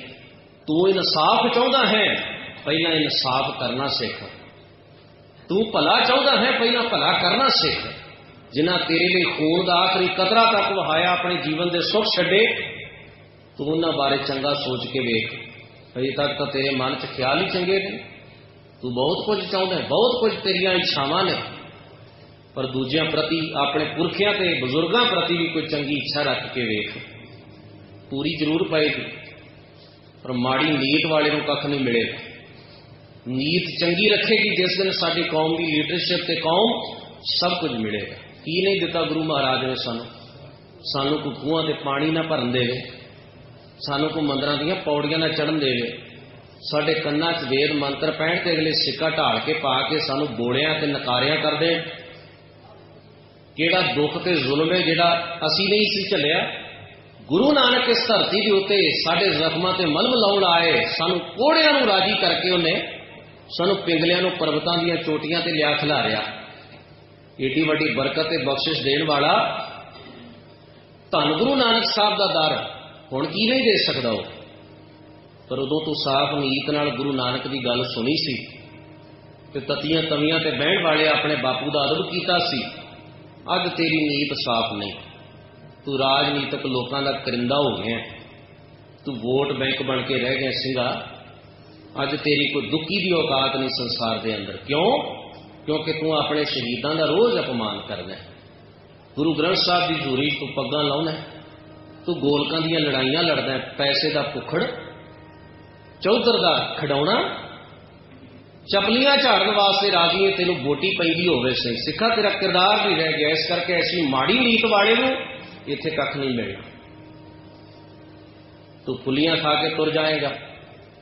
ਤੂੰ ਇਨਸਾਫ ਚਾਹੁੰਦਾ ਹੈ, ਪਹਿਲਾਂ ਇਨਸਾਫ ਕਰਨਾ ਸਿੱਖ। ਤੂੰ ਭਲਾ ਚਾਹੁੰਦਾ ਹੈ, ਪਹਿਲਾਂ ਭਲਾ ਕਰਨਾ ਸਿੱਖ। ਜਿਨ੍ਹਾਂ ਤੇਰੇ ਲਈ ਖੂਨ ਦਾ ਆਖਰੀ ਕਤਰਾ ਤੱਕ ਵਹਾਇਆ ਆਪਣੇ ਜੀਵਨ ਦੇ ਸੁੱਖ ਛੱਡੇ, ਤੂੰ ਉਹਨਾਂ ਬਾਰੇ ਚੰਗਾ ਸੋਚ ਕੇ ਵੇਖ। ਅਜੇ ਤੱਕ ਤਾਂ ਤੇਰੇ ਮਨ 'ਚ ਖਿਆਲ ਹੀ ਚੰਗੇ ਨੇ। ਤੂੰ ਬਹੁਤ ਕੁਝ ਚਾਹੁੰਦਾ ਹੈ, ਬਹੁਤ ਕੁਝ ਤੇਰੀਆਂ ਇੱਛਾਵਾਂ ਨੇ। ਪਰ ਦੂਜਿਆਂ ਪ੍ਰਤੀ, ਆਪਣੇ ਪੁਰਖਿਆਂ ਤੇ ਬਜ਼ੁਰਗਾਂ ਪ੍ਰਤੀ ਵੀ ਕੋਈ ਚੰਗੀ ਇੱਛਾ ਰੱਖ ਕੇ ਵੇਖ। ਪੂਰੀ ਜ਼ਰੂਰ ਪਏਗੀ, ਪਰ ਮਾੜੀ ਨੀਤ ਵਾਲੇ ਨੂੰ ਕੱਖ ਨਹੀਂ ਮਿਲੇਗਾ। ਨੀਤ ਚੰਗੀ ਰੱਖੇਗੀ, ਜਿਸ ਦਿਨ ਸਾਡੀ ਕੌਮ ਦੀ ਲੀਡਰਸ਼ਿਪ ਤੇ ਕੌਮ ਸਭ ਕੁਝ ਮਿਲੇਗਾ। ਕੀ ਨਹੀਂ ਦਿੱਤਾ ਗੁਰੂ ਮਹਾਰਾਜ ਨੇ ਸਾਨੂੰ? ਸਾਨੂੰ ਕੋਈ ਖੂਹਾਂ ਤੇ ਪਾਣੀ ਨਾ ਭਰਨ ਦੇਵੇ। ਸਾਨੂੰ ਕੋਈ ਮੰਦਰਾਂ ਦੀਆਂ ਪੌੜੀਆਂ ਨਾ ਚੜਨ ਦੇਵੇ। ਸਾਡੇ ਕੰਨਾਂ 'ਚ ਵੇਦ ਮੰਤਰ ਪੈਣ ਤੇ ਅਗਲੇ ਸਿੱਕਾ ਢਾਲ ਕੇ ਪਾ ਕੇ ਸਾਨੂੰ ਬੋੜਿਆਂ ਤੇ ਨਕਾਰਿਆਂ ਕਰਦੇ ਕਿਹੜਾ ਦੁੱਖ ਤੇ ਜ਼ੁਲਮ ਹੈ ਜਿਹੜਾ ਅਸੀਂ ਨਹੀਂ ਸੀ ਝੱਲਿਆ? ਗੁਰੂ ਨਾਨਕ ਇਸ ਧਰਤੀ ਦੇ ਉੱਤੇ ਸਾਡੇ ਜ਼ਖਮਾਂ ਤੇ ਮਲਮ ਲਾਉਣ ਆਏ, ਸਾਨੂੰ ਕੋੜਿਆਂ ਨੂੰ ਰਾਜੀ ਕਰਕੇ ਉਹਨੇ ਸਾਨੂੰ ਪਿੰਗਲਿਆਂ ਨੂੰ ਪਰਬਤਾਂ ਦੀਆਂ ਚੋਟੀਆਂ ਤੇ ਲਿਆ ਖਿਲਾਰਿਆ। ਏਡੀ ਵੱਡੀ ਬਰਕਤ ਤੇ ਬਖਸ਼ਿਸ਼ ਦੇਣ ਵਾਲਾ ਧੰਨ ਗੁਰੂ ਨਾਨਕ ਸਾਹਿਬ ਦਾ ਦਰ ਹੁਣ ਕੀ ਨਹੀਂ ਦੇ ਸਕਦਾ ਉਹ। ਪਰ ਉਦੋਂ ਤੋਂ ਸਾਫ਼ ਨੀਤ ਨਾਲ ਗੁਰੂ ਨਾਨਕ ਦੀ ਗੱਲ ਸੁਣੀ ਸੀ ਤੇ ਤਤੀਆਂ ਤਵੀਆਂ ਤੇ ਬਹਿਣ ਵਾਲੇ ਆਪਣੇ ਬਾਪੂ ਦਾ ਅਦਬ ਕੀਤਾ ਸੀ, ਅੱਜ ਤੇਰੀ ਨੀਤ ਸਾਫ਼ ਨਹੀਂ। ਤੂੰ ਰਾਜਨੀਤਿਕ ਲੋਕਾਂ ਦਾ ਕਰਿੰਦਾ ਹੋ ਗਿਆ ਤੂੰ ਵੋਟ ਬੈਂਕ ਬਣ ਕੇ ਰਹਿ ਗਿਆ ਸਿੰਘਾ ਅੱਜ ਤੇਰੀ ਕੋਈ ਦੁੱਕੀ ਦੀ ਔਕਾਤ ਨਹੀਂ ਸੰਸਾਰ ਦੇ ਅੰਦਰ। ਕਿਉਂ? ਕਿਉਂਕਿ ਤੂੰ ਆਪਣੇ ਸ਼ਹੀਦਾਂ ਦਾ ਰੋਜ਼ ਅਪਮਾਨ ਕਰਦਾ ਹੈ। ਗੁਰੂ ਗ੍ਰੰਥ ਸਾਹਿਬ ਦੀ ਧੂਰੀ ਤੂੰ ਪੱਗਾਂ ਲਾਉਣਾ ਤੂੰ ਗੋਲਕਾਂ ਦੀਆਂ ਲੜਾਈਆਂ ਲੜਦਾ ਪੈਸੇ ਦਾ ਭੁੱਖੜ, ਚੌਧਰ ਦਾ ਖਡਾਉਣਾ ਚਪਲੀਆਂ ਝਾੜਨ ਵਾਸਤੇ ਰਾਜੀ ਹੈ ਤੈਨੂੰ ਵੋਟੀ ਪੈਂਦੀ ਹੋਵੇ ਸੇ ਸਿੱਖਾ ਤੇਰਾ ਕਿਰਦਾਰ ਨਹੀਂ ਰਹਿ ਗਿਆ। ਇਸ ਕਰਕੇ ਐਸੀ ਮਾੜੀ ਨੀਤ ਵਾਲੇ ਨੂੰ ਇੱਥੇ ਕੱਖ ਨਹੀਂ ਮਿਲਣਾ। ਤੂੰ ਫੁੱਲੀਆਂ ਖਾ ਕੇ ਤੁਰ ਜਾਏਗਾ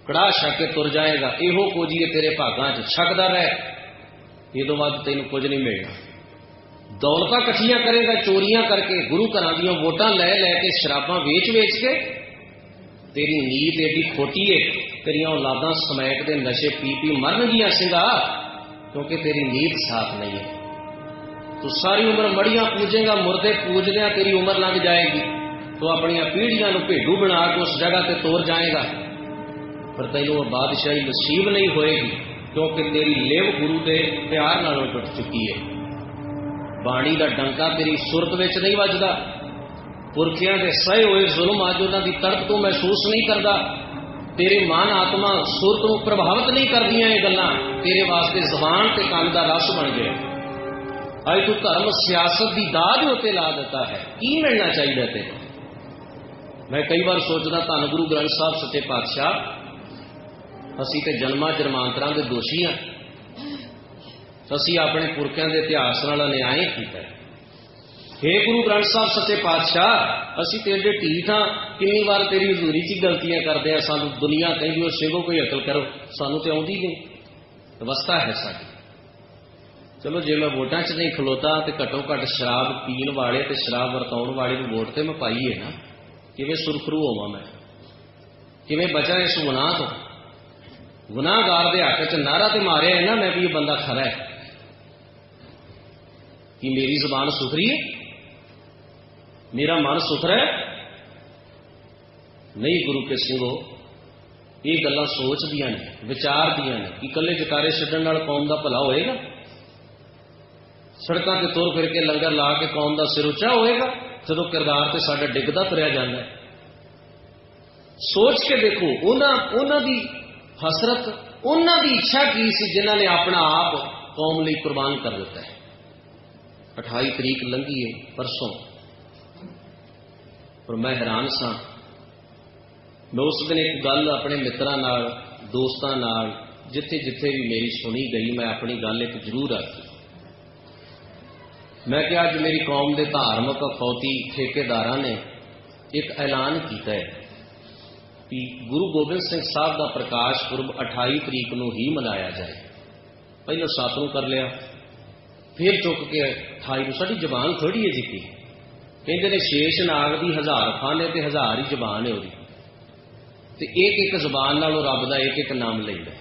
ਕੜਾ ਛੱਕ ਕੇ ਤੁਰ ਜਾਏਗਾ, ਇਹੋ ਕੁਝ ਹੀ ਤੇਰੇ ਭਾਗਾਂ 'ਚ ਛਕਦਾ ਰਹਿ। ਇਹ ਤੋਂ ਬਾਅਦ ਤੈਨੂੰ ਕੁਝ ਨਹੀਂ ਮਿਲਣਾ। ਦੌਲਤਾਂ ਇਕੱਠੀਆਂ ਕਰੇਗਾ, ਚੋਰੀਆਂ ਕਰਕੇ, ਗੁਰੂ ਘਰਾਂ ਦੀਆਂ ਵੋਟਾਂ ਲੈ ਲੈ ਕੇ, ਸ਼ਰਾਬਾਂ ਵੇਚ-ਵੇਚ ਕੇ। ਤੇਰੀ ਨੀਤ ਏਡੀ ਖੋਟੀ ਏ, ਤੇਰੀਆਂ ਔਲਾਦਾਂ ਸਮੈਕ ਦੇ ਨਸ਼ੇ ਪੀ ਪੀ ਮਰਨਗੀਆਂ ਸਿੰਘਾ, ਕਿਉਂਕਿ ਤੇਰੀ ਨੀਤ ਸਾਫ਼ ਨਹੀਂ ਹੈ ਤੂੰ ਸਾਰੀ ਉਮਰ ਮੜੀਆਂ ਪੂਜੇਗਾ, ਮੁਰਦੇ ਪੂਜਦਿਆਂ ਤੇਰੀ ਉਮਰ ਲੰਘ ਜਾਏਗੀ। ਤੂੰ ਆਪਣੀਆਂ ਪੀੜ੍ਹੀਆਂ ਨੂੰ ਭੇਡੂ ਬਣਾ ਕੇ ਉਸ ਜਗ੍ਹਾ ਤੇ ਤੋਰ ਜਾਏਗਾ। ਪਰ ਤੈਨੂੰ ਉਹ ਬਾਦਸ਼ਾਹੀ ਨਸੀਬ ਨਹੀਂ ਹੋਏਗੀ, ਕਿਉਂਕਿ ਤੇਰੀ ਲੇਵ ਗੁਰੂ ਦੇ ਪਿਆਰ ਨਾਲੋਂ ਟੁੱਟ ਚੁੱਕੀ ਹੈ ਬਾਣੀ ਦਾ ਡੰਕਾ ਤੇਰੀ ਸੁਰਤ ਵਿੱਚ ਨਹੀਂ ਵੱਜਦਾ। ਪੁਰਖਿਆਂ ਦੇ ਸਹੇ ਹੋਏ ਜ਼ੁਲਮ ਅੱਜ ਉਹਨਾਂ ਦੀ ਤੜਪ ਤੋਂ ਮਹਿਸੂਸ ਨਹੀਂ ਕਰਦਾ। ਤੇਰੇ ਮਨ ਆਤਮਾ ਸੁਰਤ ਨੂੰ ਪ੍ਰਭਾਵਿਤ ਨਹੀਂ ਕਰਦੀਆਂ ਇਹ ਗੱਲਾਂ। ਤੇਰੇ ਵਾਸਤੇ ਜ਼ਬਾਨ ਤੇ ਕੰਨ ਦਾ ਰਸ ਬਣ ਗਿਆ। ਅੱਜ ਤੂੰ ਧਰਮ, ਸਿਆਸਤ ਦੀ ਦਾਦ ਉੱਤੇ ਲਾ ਦਿੱਤਾ ਹੈ। ਕੀ ਮਿਲਣਾ ਚਾਹੀਦਾ ਤੈਨੂੰ? ਮੈਂ ਕਈ ਵਾਰ ਸੋਚਦਾ, ਧੰਨ ਗੁਰੂ ਗ੍ਰੰਥ ਸਾਹਿਬ, ਸੱਚੇ ਪਾਤਸ਼ਾਹ, ਅਸੀਂ ਤੇ ਜਨਮਾਂ ਜਨਮਾਂਤਰਾਂ ਦੇ ਦੋਸ਼ੀ ਹਾਂ ਅਸੀਂ ਆਪਣੇ ਪੁਰਖਿਆਂ ਦੇ ਇਤਿਹਾਸ ਨਾਲ ਅਨਿਆਏ ਕੀਤਾ ਹੈ? ਹੇ ਗੁਰੂ ਗ੍ਰੰਥ ਸਾਹਿਬ, ਸੱਚੇ ਪਾਤਸ਼ਾਹ, ਅਸੀਂ ਤੇਰੇ ਏਡੇ ਢੀਠ ਹਾਂ ਕਿੰਨੀ ਵਾਰ ਤੇਰੀ ਹਜ਼ੂਰੀ 'ਚ ਹੀ ਗਲਤੀਆਂ ਕਰਦੇ ਆ। ਸਾਨੂੰ ਦੁਨੀਆ ਕਹਿੰਦੀ, ਉਹ ਸੇਵੋ ਕੋਈ ਅਕਲ ਕਰੋ। ਸਾਨੂੰ ਤੇ ਆਉਂਦੀ ਨਹੀਂ। ਅਵਸਥਾ ਹੈ ਸਾਡੀ। ਚਲੋ ਜੇ ਮੈਂ ਵੋਟਾਂ 'ਚ ਨਹੀਂ ਖਲੋਤਾ ਤੇ ਘੱਟੋ ਘੱਟ ਸ਼ਰਾਬ ਪੀਣ ਵਾਲੇ ਤੇ ਸ਼ਰਾਬ ਵਰਤਾਉਣ ਵਾਲੇ ਨੂੰ ਵੋਟ ਤੇ ਮੈਂ ਪਾਈ ਹੈ ਨਾ, ਕਿਵੇਂ ਸੁਰਖਰੂ ਹੋਵਾਂ ਮੈਂ? ਕਿਵੇਂ ਬਚਾਂ ਇਸ ਗੁਨਾਹ ਤੋਂ? ਗੁਨਾਹਗਾਰ ਦੇ ਹੱਕ 'ਚ ਨਾਰਾ ਤੇ ਮਾਰਿਆ ਹੈ ਨਾ ਮੈਂ ਵੀ ਇਹ ਬੰਦਾ ਖਰਾ ਹੈ। ਕਿ ਮੇਰੀ ਜ਼ੁਬਾਨ ਸੁਥਰੀ ਹੈ? ਮੇਰਾ ਮਨ ਸੁਥਰਾ ਹੈ? ਨਹੀਂ ਗੁਰੂ ਕੇ ਸਿੰਘੋ, ਇਹ ਗੱਲਾਂ ਸੋਚਦੀਆਂ ਨੇ, ਵਿਚਾਰਦੀਆਂ ਨੇ ਕਿ ਇਕੱਲੇ ਜਕਾਰੇ ਛੱਡਣ ਨਾਲ ਕੌਮ ਦਾ ਭਲਾ ਹੋਏਗਾ? ਸੜਕਾਂ ਤੇ ਤੁਰ ਫਿਰ ਕੇ ਲੰਗਰ ਲਾ ਕੇ ਕੌਮ ਦਾ ਸਿਰ ਉੱਚਾ ਹੋਏਗਾ, ਜਦੋਂ ਕਿਰਦਾਰ ਤੇ ਸਾਡਾ ਡਿੱਗਦਾ ਤੁਰਿਆ ਜਾਂਦਾ ਹੈ। ਸੋਚ ਕੇ ਦੇਖੋ, ਉਹਨਾਂ ਉਹਨਾਂ ਦੀ ਹਸਰਤ, ਉਹਨਾਂ ਦੀ ਇੱਛਾ ਕੀ ਸੀ ਜਿਨ੍ਹਾਂ ਨੇ ਆਪਣਾ ਆਪ ਕੌਮ ਲਈ ਕੁਰਬਾਨ ਕਰ ਦਿੱਤਾ ਹੈ। 28 ਤਰੀਕ ਲੰਘੀ ਹੈ ਪਰਸੋਂ। ਪਰ ਮੈਂ ਹੈਰਾਨ ਸਾਂ। ਮੈਂ ਉਸ ਦਿਨ ਇੱਕ ਗੱਲ ਆਪਣੇ ਮਿੱਤਰਾਂ ਨਾਲ, ਦੋਸਤਾਂ ਨਾਲ, ਜਿੱਥੇ ਜਿੱਥੇ ਵੀ ਮੇਰੀ ਸੁਣੀ ਗਈ, ਮੈਂ ਆਪਣੀ ਗੱਲ ਇੱਕ ਜ਼ਰੂਰ ਆਖੀ। ਮੈਂ ਕਿਹਾ, ਅੱਜ ਮੇਰੀ ਕੌਮ ਦੇ ਧਾਰਮਿਕ ਫੌਤੀ ਠੇਕੇਦਾਰਾਂ ਨੇ ਇੱਕ ਐਲਾਨ ਕੀਤਾ ਹੈ ਕਿ ਗੁਰੂ ਗੋਬਿੰਦ ਸਿੰਘ ਸਾਹਿਬ ਦਾ ਪ੍ਰਕਾਸ਼ ਪੁਰਬ 28 ਤਰੀਕ ਨੂੰ ਹੀ ਮਨਾਇਆ ਜਾਏ। ਪਹਿਲਾਂ 7 ਨੂੰ ਕਰ ਲਿਆ, ਫਿਰ ਚੁੱਕ ਕੇ 28 ਨੂੰ, ਸਾਡੀ ਜ਼ਬਾਨ ਥੋੜੀ ਹੈ ਜੀ ਕੀ? ਕਹਿੰਦੇ ਨੇ, ਸ਼ੇਸ਼ ਨਾਗ ਦੀ ਹਜ਼ਾਰ ਫਾਨੇ ਤੇ ਹਜ਼ਾਰ ਹੀ ਜ਼ਬਾਨ ਹੈ ਉਹਦੀ। ਤੇ ਇੱਕ ਇੱਕ ਜ਼ਬਾਨ ਨਾਲ ਉਹ ਰੱਬ ਦਾ ਇੱਕ ਇੱਕ ਨਾਮ ਲੈਂਦਾ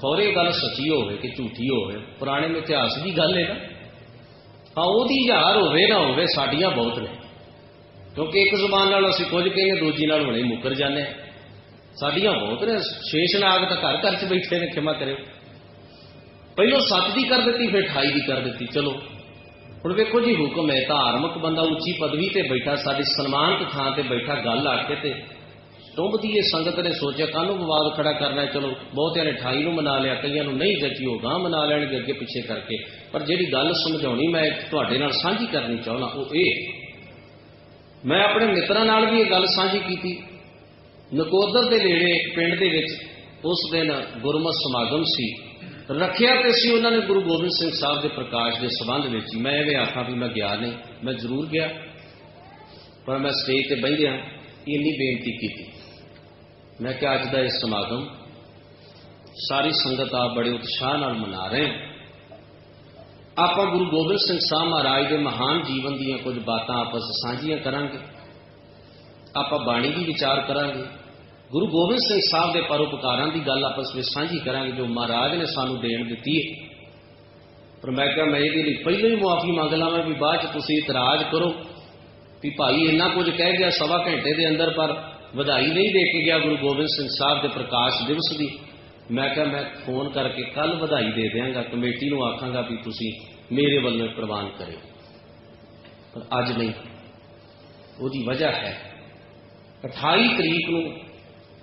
ਖੌਰੇ ਗੱਲ ਸੱਚੀ ਹੋਵੇ ਕਿ ਝੂਠੀ ਹੋਵੇ, ਪੁਰਾਣੇ ਇਤਿਹਾਸ ਦੀ ਗੱਲ ਹੈ ਨਾ। ਹਾਂ, ਉਹਦੀ ਯਾਰ ਹੋਵੇ ਨਾ ਹੋਵੇ, ਸਾਡੀਆਂ ਬਹੁਤ ਨੇ। ਕਿਉਂਕਿ ਇੱਕ ਜ਼ੁਬਾਨ ਨਾਲ ਅਸੀਂ ਕੁਝ ਕਹਿੰਦੇ, ਦੂਜੀ ਨਾਲ ਹੁਣੇ ਮੁੱਕਰ ਜਾਂਦੇ ਹਾਂ। ਸਾਡੀਆਂ ਬਹੁਤ ਨੇ, ਸ਼ੇਸ਼ ਨਾਗ ਤਾਂ ਘਰ ਘਰ 'ਚ ਬੈਠੇ ਨੇ, ਖਿਮਾ ਕਰਿਓ ਪਹਿਲੋਂ ਸੱਤ ਦੀ ਕਰ ਦਿੱਤੀ, ਫਿਰ 28 ਦੀ ਕਰ ਦਿੱਤੀ, ਚਲੋ। ਹੁਣ ਵੇਖੋ ਜੀ, ਹੁਕਮ ਹੈ ਧਾਰਮਿਕ ਬੰਦਾ ਉੱਚੀ ਪਦਵੀ ਤੇ ਬੈਠਾ, ਸਾਡੀ ਸਨਮਾਨਿਤ ਥਾਂ ਤੇ ਬੈਠਾ, ਗੱਲ ਆ ਕੇ ਤੇ ਟੁੰਬਦੀ ਇਹ ਸੰਗਤ ਨੇ ਸੋਚਿਆ ਕਾਹਨੂੰ ਵਿਵਾਦ ਖੜਾ ਕਰਨਾ ਚਲੋ, ਬਹੁਤਿਆਂ ਨੇ 28 ਨੂੰ ਮਨਾ ਲਿਆ, ਕਈਆਂ ਨੂੰ ਨਹੀਂ ਜੱਜੀ ਉਹ ਗਾਂ ਮਨਾ ਲੈਣਗੇ ਅੱਗੇ ਪਿੱਛੇ ਕਰਕੇ। ਪਰ ਜਿਹੜੀ ਗੱਲ ਸਮਝਾਉਣੀ ਮੈਂ ਤੁਹਾਡੇ ਨਾਲ ਸਾਂਝੀ ਕਰਨੀ ਚਾਹੁੰਦਾ, ਉਹ ਇਹ, ਮੈਂ ਆਪਣੇ ਮਿੱਤਰਾਂ ਨਾਲ ਵੀ ਇਹ ਗੱਲ ਸਾਂਝੀ ਕੀਤੀ। ਨਕੋਦਰ ਦੇ ਨੇੜੇ, ਪਿੰਡ ਦੇ ਵਿੱਚ, ਉਸ ਦਿਨ ਗੁਰਮਤ ਸਮਾਗਮ ਸੀ। ਰੱਖਿਆ ਤੇ ਸੀ ਉਹਨਾਂ ਨੇ ਗੁਰੂ ਗੋਬਿੰਦ ਸਿੰਘ ਸਾਹਿਬ ਦੇ ਪ੍ਰਕਾਸ਼ ਦੇ ਸਬੰਧ ਵਿੱਚ ਮੈਂ ਇਹ ਆਖਾਂ ਵੀ ਮੈਂ ਗਿਆ ਨਹੀਂ, ਮੈਂ ਜ਼ਰੂਰ ਗਿਆ, ਪਰ ਮੈਂ ਸਟੇਜ ਤੇ ਬੈਠਿਆ ਇੰਨੀ ਬੇਨਤੀ ਕੀਤੀ। ਮੈਂ ਕਿਹਾ ਅੱਜ ਦਾ ਇਹ ਸਮਾਗਮ ਸਾਰੀ ਸੰਗਤ ਆ ਬੜੇ ਉਤਸ਼ਾਹ ਨਾਲ ਮਨਾ ਰਹੇ ਹਾਂ ਆਪਾਂ ਗੁਰੂ ਗੋਬਿੰਦ ਸਿੰਘ ਸਾਹਿਬ ਮਹਾਰਾਜ ਦੇ ਮਹਾਨ ਜੀਵਨ ਦੀਆਂ ਕੁਝ ਬਾਤਾਂ ਆਪਸ ਸਾਂਝੀਆਂ ਕਰਾਂਗੇ। ਆਪਾਂ ਬਾਣੀ ਦੀ ਵਿਚਾਰ ਕਰਾਂਗੇ। ਗੁਰੂ ਗੋਬਿੰਦ ਸਿੰਘ ਸਾਹਿਬ ਦੇ ਪਰਉਪਕਾਰਾਂ ਦੀ ਗੱਲ ਆਪਸ ਵਿੱਚ ਸਾਂਝੀ ਕਰਾਂਗੇ, ਜੋ ਮਹਾਰਾਜ ਨੇ ਸਾਨੂੰ ਦੇਣ ਦਿੱਤੀ ਹੈ। ਪਰ ਮੈਂ ਕਿਹਾ ਮੈਂ ਇਹਦੇ ਲਈ ਪਹਿਲਾਂ ਹੀ ਮੁਆਫੀ ਮੰਗ ਲਾਵਾਂ ਵੀ ਬਾਅਦ ਚ ਤੁਸੀਂ ਇਤਰਾਜ਼ ਕਰੋ ਵੀ ਭਾਈ ਇੰਨਾ ਕੁਝ ਕਹਿ ਗਿਆ, ਸਵਾ ਘੰਟੇ ਦੇ ਅੰਦਰ ਪਰ ਵਧਾਈ ਨਹੀਂ ਦੇ ਕੇ ਗਿਆ ਗੁਰੂ ਗੋਬਿੰਦ ਸਿੰਘ ਸਾਹਿਬ ਦੇ ਪ੍ਰਕਾਸ਼ ਦਿਵਸ ਦੀ। ਮੈਂ ਕਿਹਾ, ਮੈਂ ਫੋਨ ਕਰਕੇ ਕੱਲ ਵਧਾਈ ਦੇ ਦਿਆਂਗਾ, ਕਮੇਟੀ ਨੂੰ ਆਖਾਂਗਾ ਵੀ ਤੁਸੀਂ ਮੇਰੇ ਵੱਲੋਂ ਪ੍ਰਵਾਨ ਕਰਿਓ। ਪਰ ਅੱਜ ਨਹੀਂ। ਉਹਦੀ ਵਜ੍ਹਾ ਹੈ 28 ਤਰੀਕ ਨੂੰ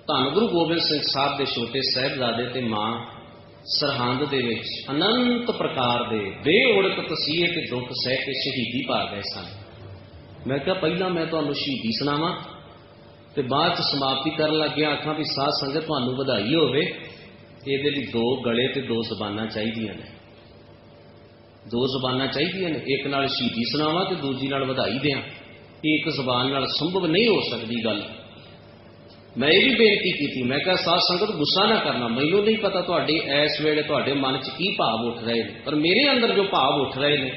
ਧੰਨ ਗੁਰੂ ਗੋਬਿੰਦ ਸਿੰਘ ਸਾਹਿਬ ਦੇ ਛੋਟੇ ਸਹਿਬਜ਼ਾਦੇ ਤੇ ਮਾਂ ਸਰਹੰਦ ਦੇ ਵਿੱਚ ਅਨੰਤ ਪ੍ਰਕਾਰ ਦੇ ਬੇਉੜਕ ਤਸੀਹੇ ਤੇ ਦੁੱਖ ਸਹਿ ਕੇ ਸ਼ਹੀਦੀ ਪਾ ਗਏ ਸਨ। ਮੈਂ ਕਿਹਾ, ਪਹਿਲਾਂ ਮੈਂ ਤੁਹਾਨੂੰ ਸ਼ਹੀਦੀ ਸੁਣਾਵਾਂ ਤੇ ਬਾਅਦ ਚ ਸਮਾਪਤੀ ਕਰਨ ਲੱਗਿਆ ਆਖਾਂ ਵੀ ਸਾਧ ਸੰਗਤ ਤੁਹਾਨੂੰ ਵਧਾਈ ਹੋਵੇ, ਇਹਦੇ ਲਈ ਦੋ ਗਲੇ ਤੇ ਦੋ ਜ਼ਬਾਨਾਂ ਚਾਹੀਦੀਆਂ ਨੇ। ਦੋ ਜ਼ਬਾਨਾਂ ਚਾਹੀਦੀਆਂ ਨੇ, ਇੱਕ ਨਾਲ ਸ਼ਹੀਦੀ ਸੁਣਾਵਾਂ ਤੇ ਦੂਜੀ ਨਾਲ ਵਧਾਈ ਦਿਆਂ। ਇੱਕ ਜ਼ਬਾਨ ਨਾਲ ਸੰਭਵ ਨਹੀਂ ਹੋ ਸਕਦੀ ਗੱਲ। ਮੈਂ ਇਹ ਵੀ ਬੇਨਤੀ ਕੀਤੀ, ਮੈਂ ਕਿਹਾ ਸਾਧ ਸੰਗਤ ਗੁੱਸਾ ਨਾ ਕਰਨਾ, ਮੈਨੂੰ ਨਹੀਂ ਪਤਾ ਤੁਹਾਡੇ ਇਸ ਵੇਲੇ ਤੁਹਾਡੇ ਮਨ 'ਚ ਕੀ ਭਾਵ ਉੱਠ ਰਹੇ ਨੇ, ਪਰ ਮੇਰੇ ਅੰਦਰ ਜੋ ਭਾਵ ਉੱਠ ਰਹੇ ਨੇ,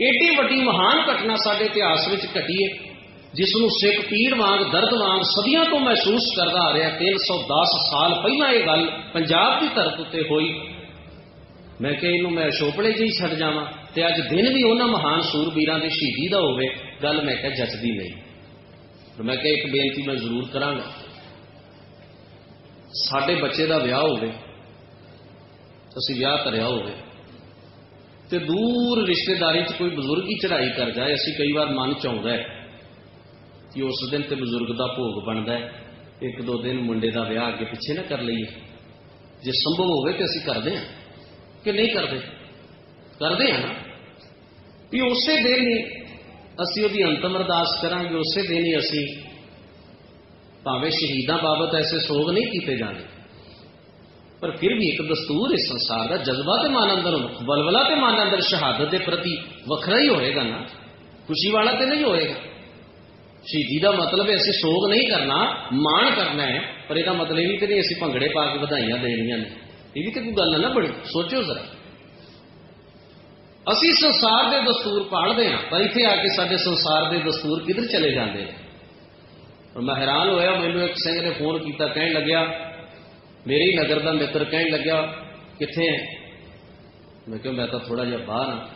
ਏਡੀ ਵੱਡੀ ਮਹਾਨ ਘਟਨਾ ਸਾਡੇ ਇਤਿਹਾਸ ਵਿੱਚ ਘਟੀ ਹੈ। ਜਿਸ ਨੂੰ ਸਿੱਖ, ਪੀੜ ਵਾਂਗ, ਦਰਦ ਵਾਂਗ ਸਦੀਆਂ ਤੋਂ ਮਹਿਸੂਸ ਕਰਦਾ ਆ ਰਿਹਾ 310 ਸਾਲ ਪਹਿਲਾਂ ਇਹ ਗੱਲ ਪੰਜਾਬ ਦੀ ਧਰਤ ਉੱਤੇ ਹੋਈ। ਮੈਂ ਕਿਹਾ ਇਹਨੂੰ ਮੈਂ ਸ਼ੋਪੜੇ ਜਿਹੀ ਛੱਡ ਜਾਵਾਂ ਤੇ ਅੱਜ ਦਿਨ ਵੀ ਉਹਨਾਂ ਮਹਾਨ ਸੂਰਬੀਰਾਂ ਦੇ ਸ਼ਹੀਦੀ ਦਾ ਹੋਵੇ, ਗੱਲ ਮੈਂ ਕਿਹਾ ਜੱਚਦੀ ਨਹੀਂ। ਮੈਂ ਕਿਹਾ ਇੱਕ ਬੇਨਤੀ ਮੈਂ ਜ਼ਰੂਰ ਕਰਾਂਗਾ। ਸਾਡੇ ਬੱਚੇ ਦਾ ਵਿਆਹ ਹੋਵੇ, ਅਸੀਂ ਵਿਆਹ ਕਰਿਆ ਹੋਵੇ, ਤੇ ਦੂਰ ਰਿਸ਼ਤੇਦਾਰੀ 'ਚ ਕੋਈ ਬਜ਼ੁਰਗ ਹੀ ਚੜ੍ਹਾਈ ਕਰ ਜਾਏ, ਅਸੀਂ ਕਈ ਵਾਰ ਮਨ ਚ ਆਉਂਦਾ ਹੈ। ਕਿ ਉਸ ਦਿਨ ਤੇ ਬਜ਼ੁਰਗ ਦਾ ਭੋਗ ਬਣਦਾ ਹੈ। ਇੱਕ ਦੋ ਦਿਨ ਮੁੰਡੇ ਦਾ ਵਿਆਹ ਅੱਗੇ ਪਿੱਛੇ ਨਾ ਕਰ ਲਈਏ। ਜੇ ਸੰਭਵ ਹੋਵੇ ਤੇ ਅਸੀਂ ਕਰਦੇ ਹਾਂ। ਕਿ ਨਹੀਂ ਕਰਦੇ? ਕਰਦੇ ਹਾਂ ਨਾ। ਵੀ ਉਸੇ ਦਿਨ ਹੀ ਅਸੀਂ ਉਹਦੀ ਅੰਤਮ ਅਰਦਾਸ ਕਰਾਂਗੇ, ਉਸੇ ਦਿਨ ਹੀ ਅਸੀਂ ਭਾਵੇਂ ਸ਼ਹੀਦਾਂ ਬਾਬਤ ਐਸੇ ਸੋਗ ਨਹੀਂ ਕੀਤੇ ਜਾਣੇ। ਪਰ ਫਿਰ ਵੀ ਇੱਕ ਦਸਤੂਰ ਇਸ ਸੰਸਾਰ ਦਾ ਜਜ਼ਬਾ ਤੇ ਮਨ ਅੰਦਰ ਹੁੰਦਾ, ਬਲਬਲਾ ਤੇ ਮਨ ਅੰਦਰ, ਸ਼ਹਾਦਤ ਦੇ ਪ੍ਰਤੀ ਵੱਖਰਾ ਹੀ ਹੋਏਗਾ ਨਾ। ਖੁਸ਼ੀ ਵਾਲਾ ਤੇ ਨਹੀਂ ਹੋਏਗਾ। ਸ਼ਹੀਦੀ ਦਾ ਮਤਲਬ ਹੈ ਅਸੀਂ ਸੋਗ ਨਹੀਂ ਕਰਨਾ, ਮਾਣ ਕਰਨਾ ਹੈ, ਪਰ ਇਹਦਾ ਮਤਲਬ ਇਹ ਵੀ ਕਿ ਨਹੀਂ ਅਸੀਂ ਭੰਗੜੇ ਪਾ ਕੇ ਵਧਾਈਆਂ ਦੇਣੀਆਂ ਨੇ। ਇਹ ਵੀ ਤੇ ਕੋਈ ਗੱਲ ਨਾ ਬੜੀ, ਸੋਚਿਓ ਜ਼ਰਾ। ਅਸੀਂ ਸੰਸਾਰ ਦੇ ਦਸਤੂਰ ਪਾੜਦੇ ਹਾਂ, ਪਰ ਇੱਥੇ ਆ ਕੇ ਸਾਡੇ ਸੰਸਾਰ ਦੇ ਦਸਤੂਰ ਕਿੱਧਰ ਚਲੇ ਜਾਂਦੇ ਨੇ? ਔਰ ਮੈਂ ਹੈਰਾਨ ਹੋਇਆ, ਮੈਨੂੰ ਇੱਕ ਸਿੰਘ ਨੇ ਫੋਨ ਕੀਤਾ, ਕਹਿਣ ਲੱਗਿਆ, ਮੇਰੇ ਹੀ ਨਗਰ ਦਾ ਮਿੱਤਰ, ਕਹਿਣ ਲੱਗਿਆ, ਕਿੱਥੇ ਹੈ? ਮੈਂ ਕਿਹਾ, ਮੈਂ ਤਾਂ ਥੋੜਾ ਜਿਹਾ ਬਾਹਰ ਹਾਂ।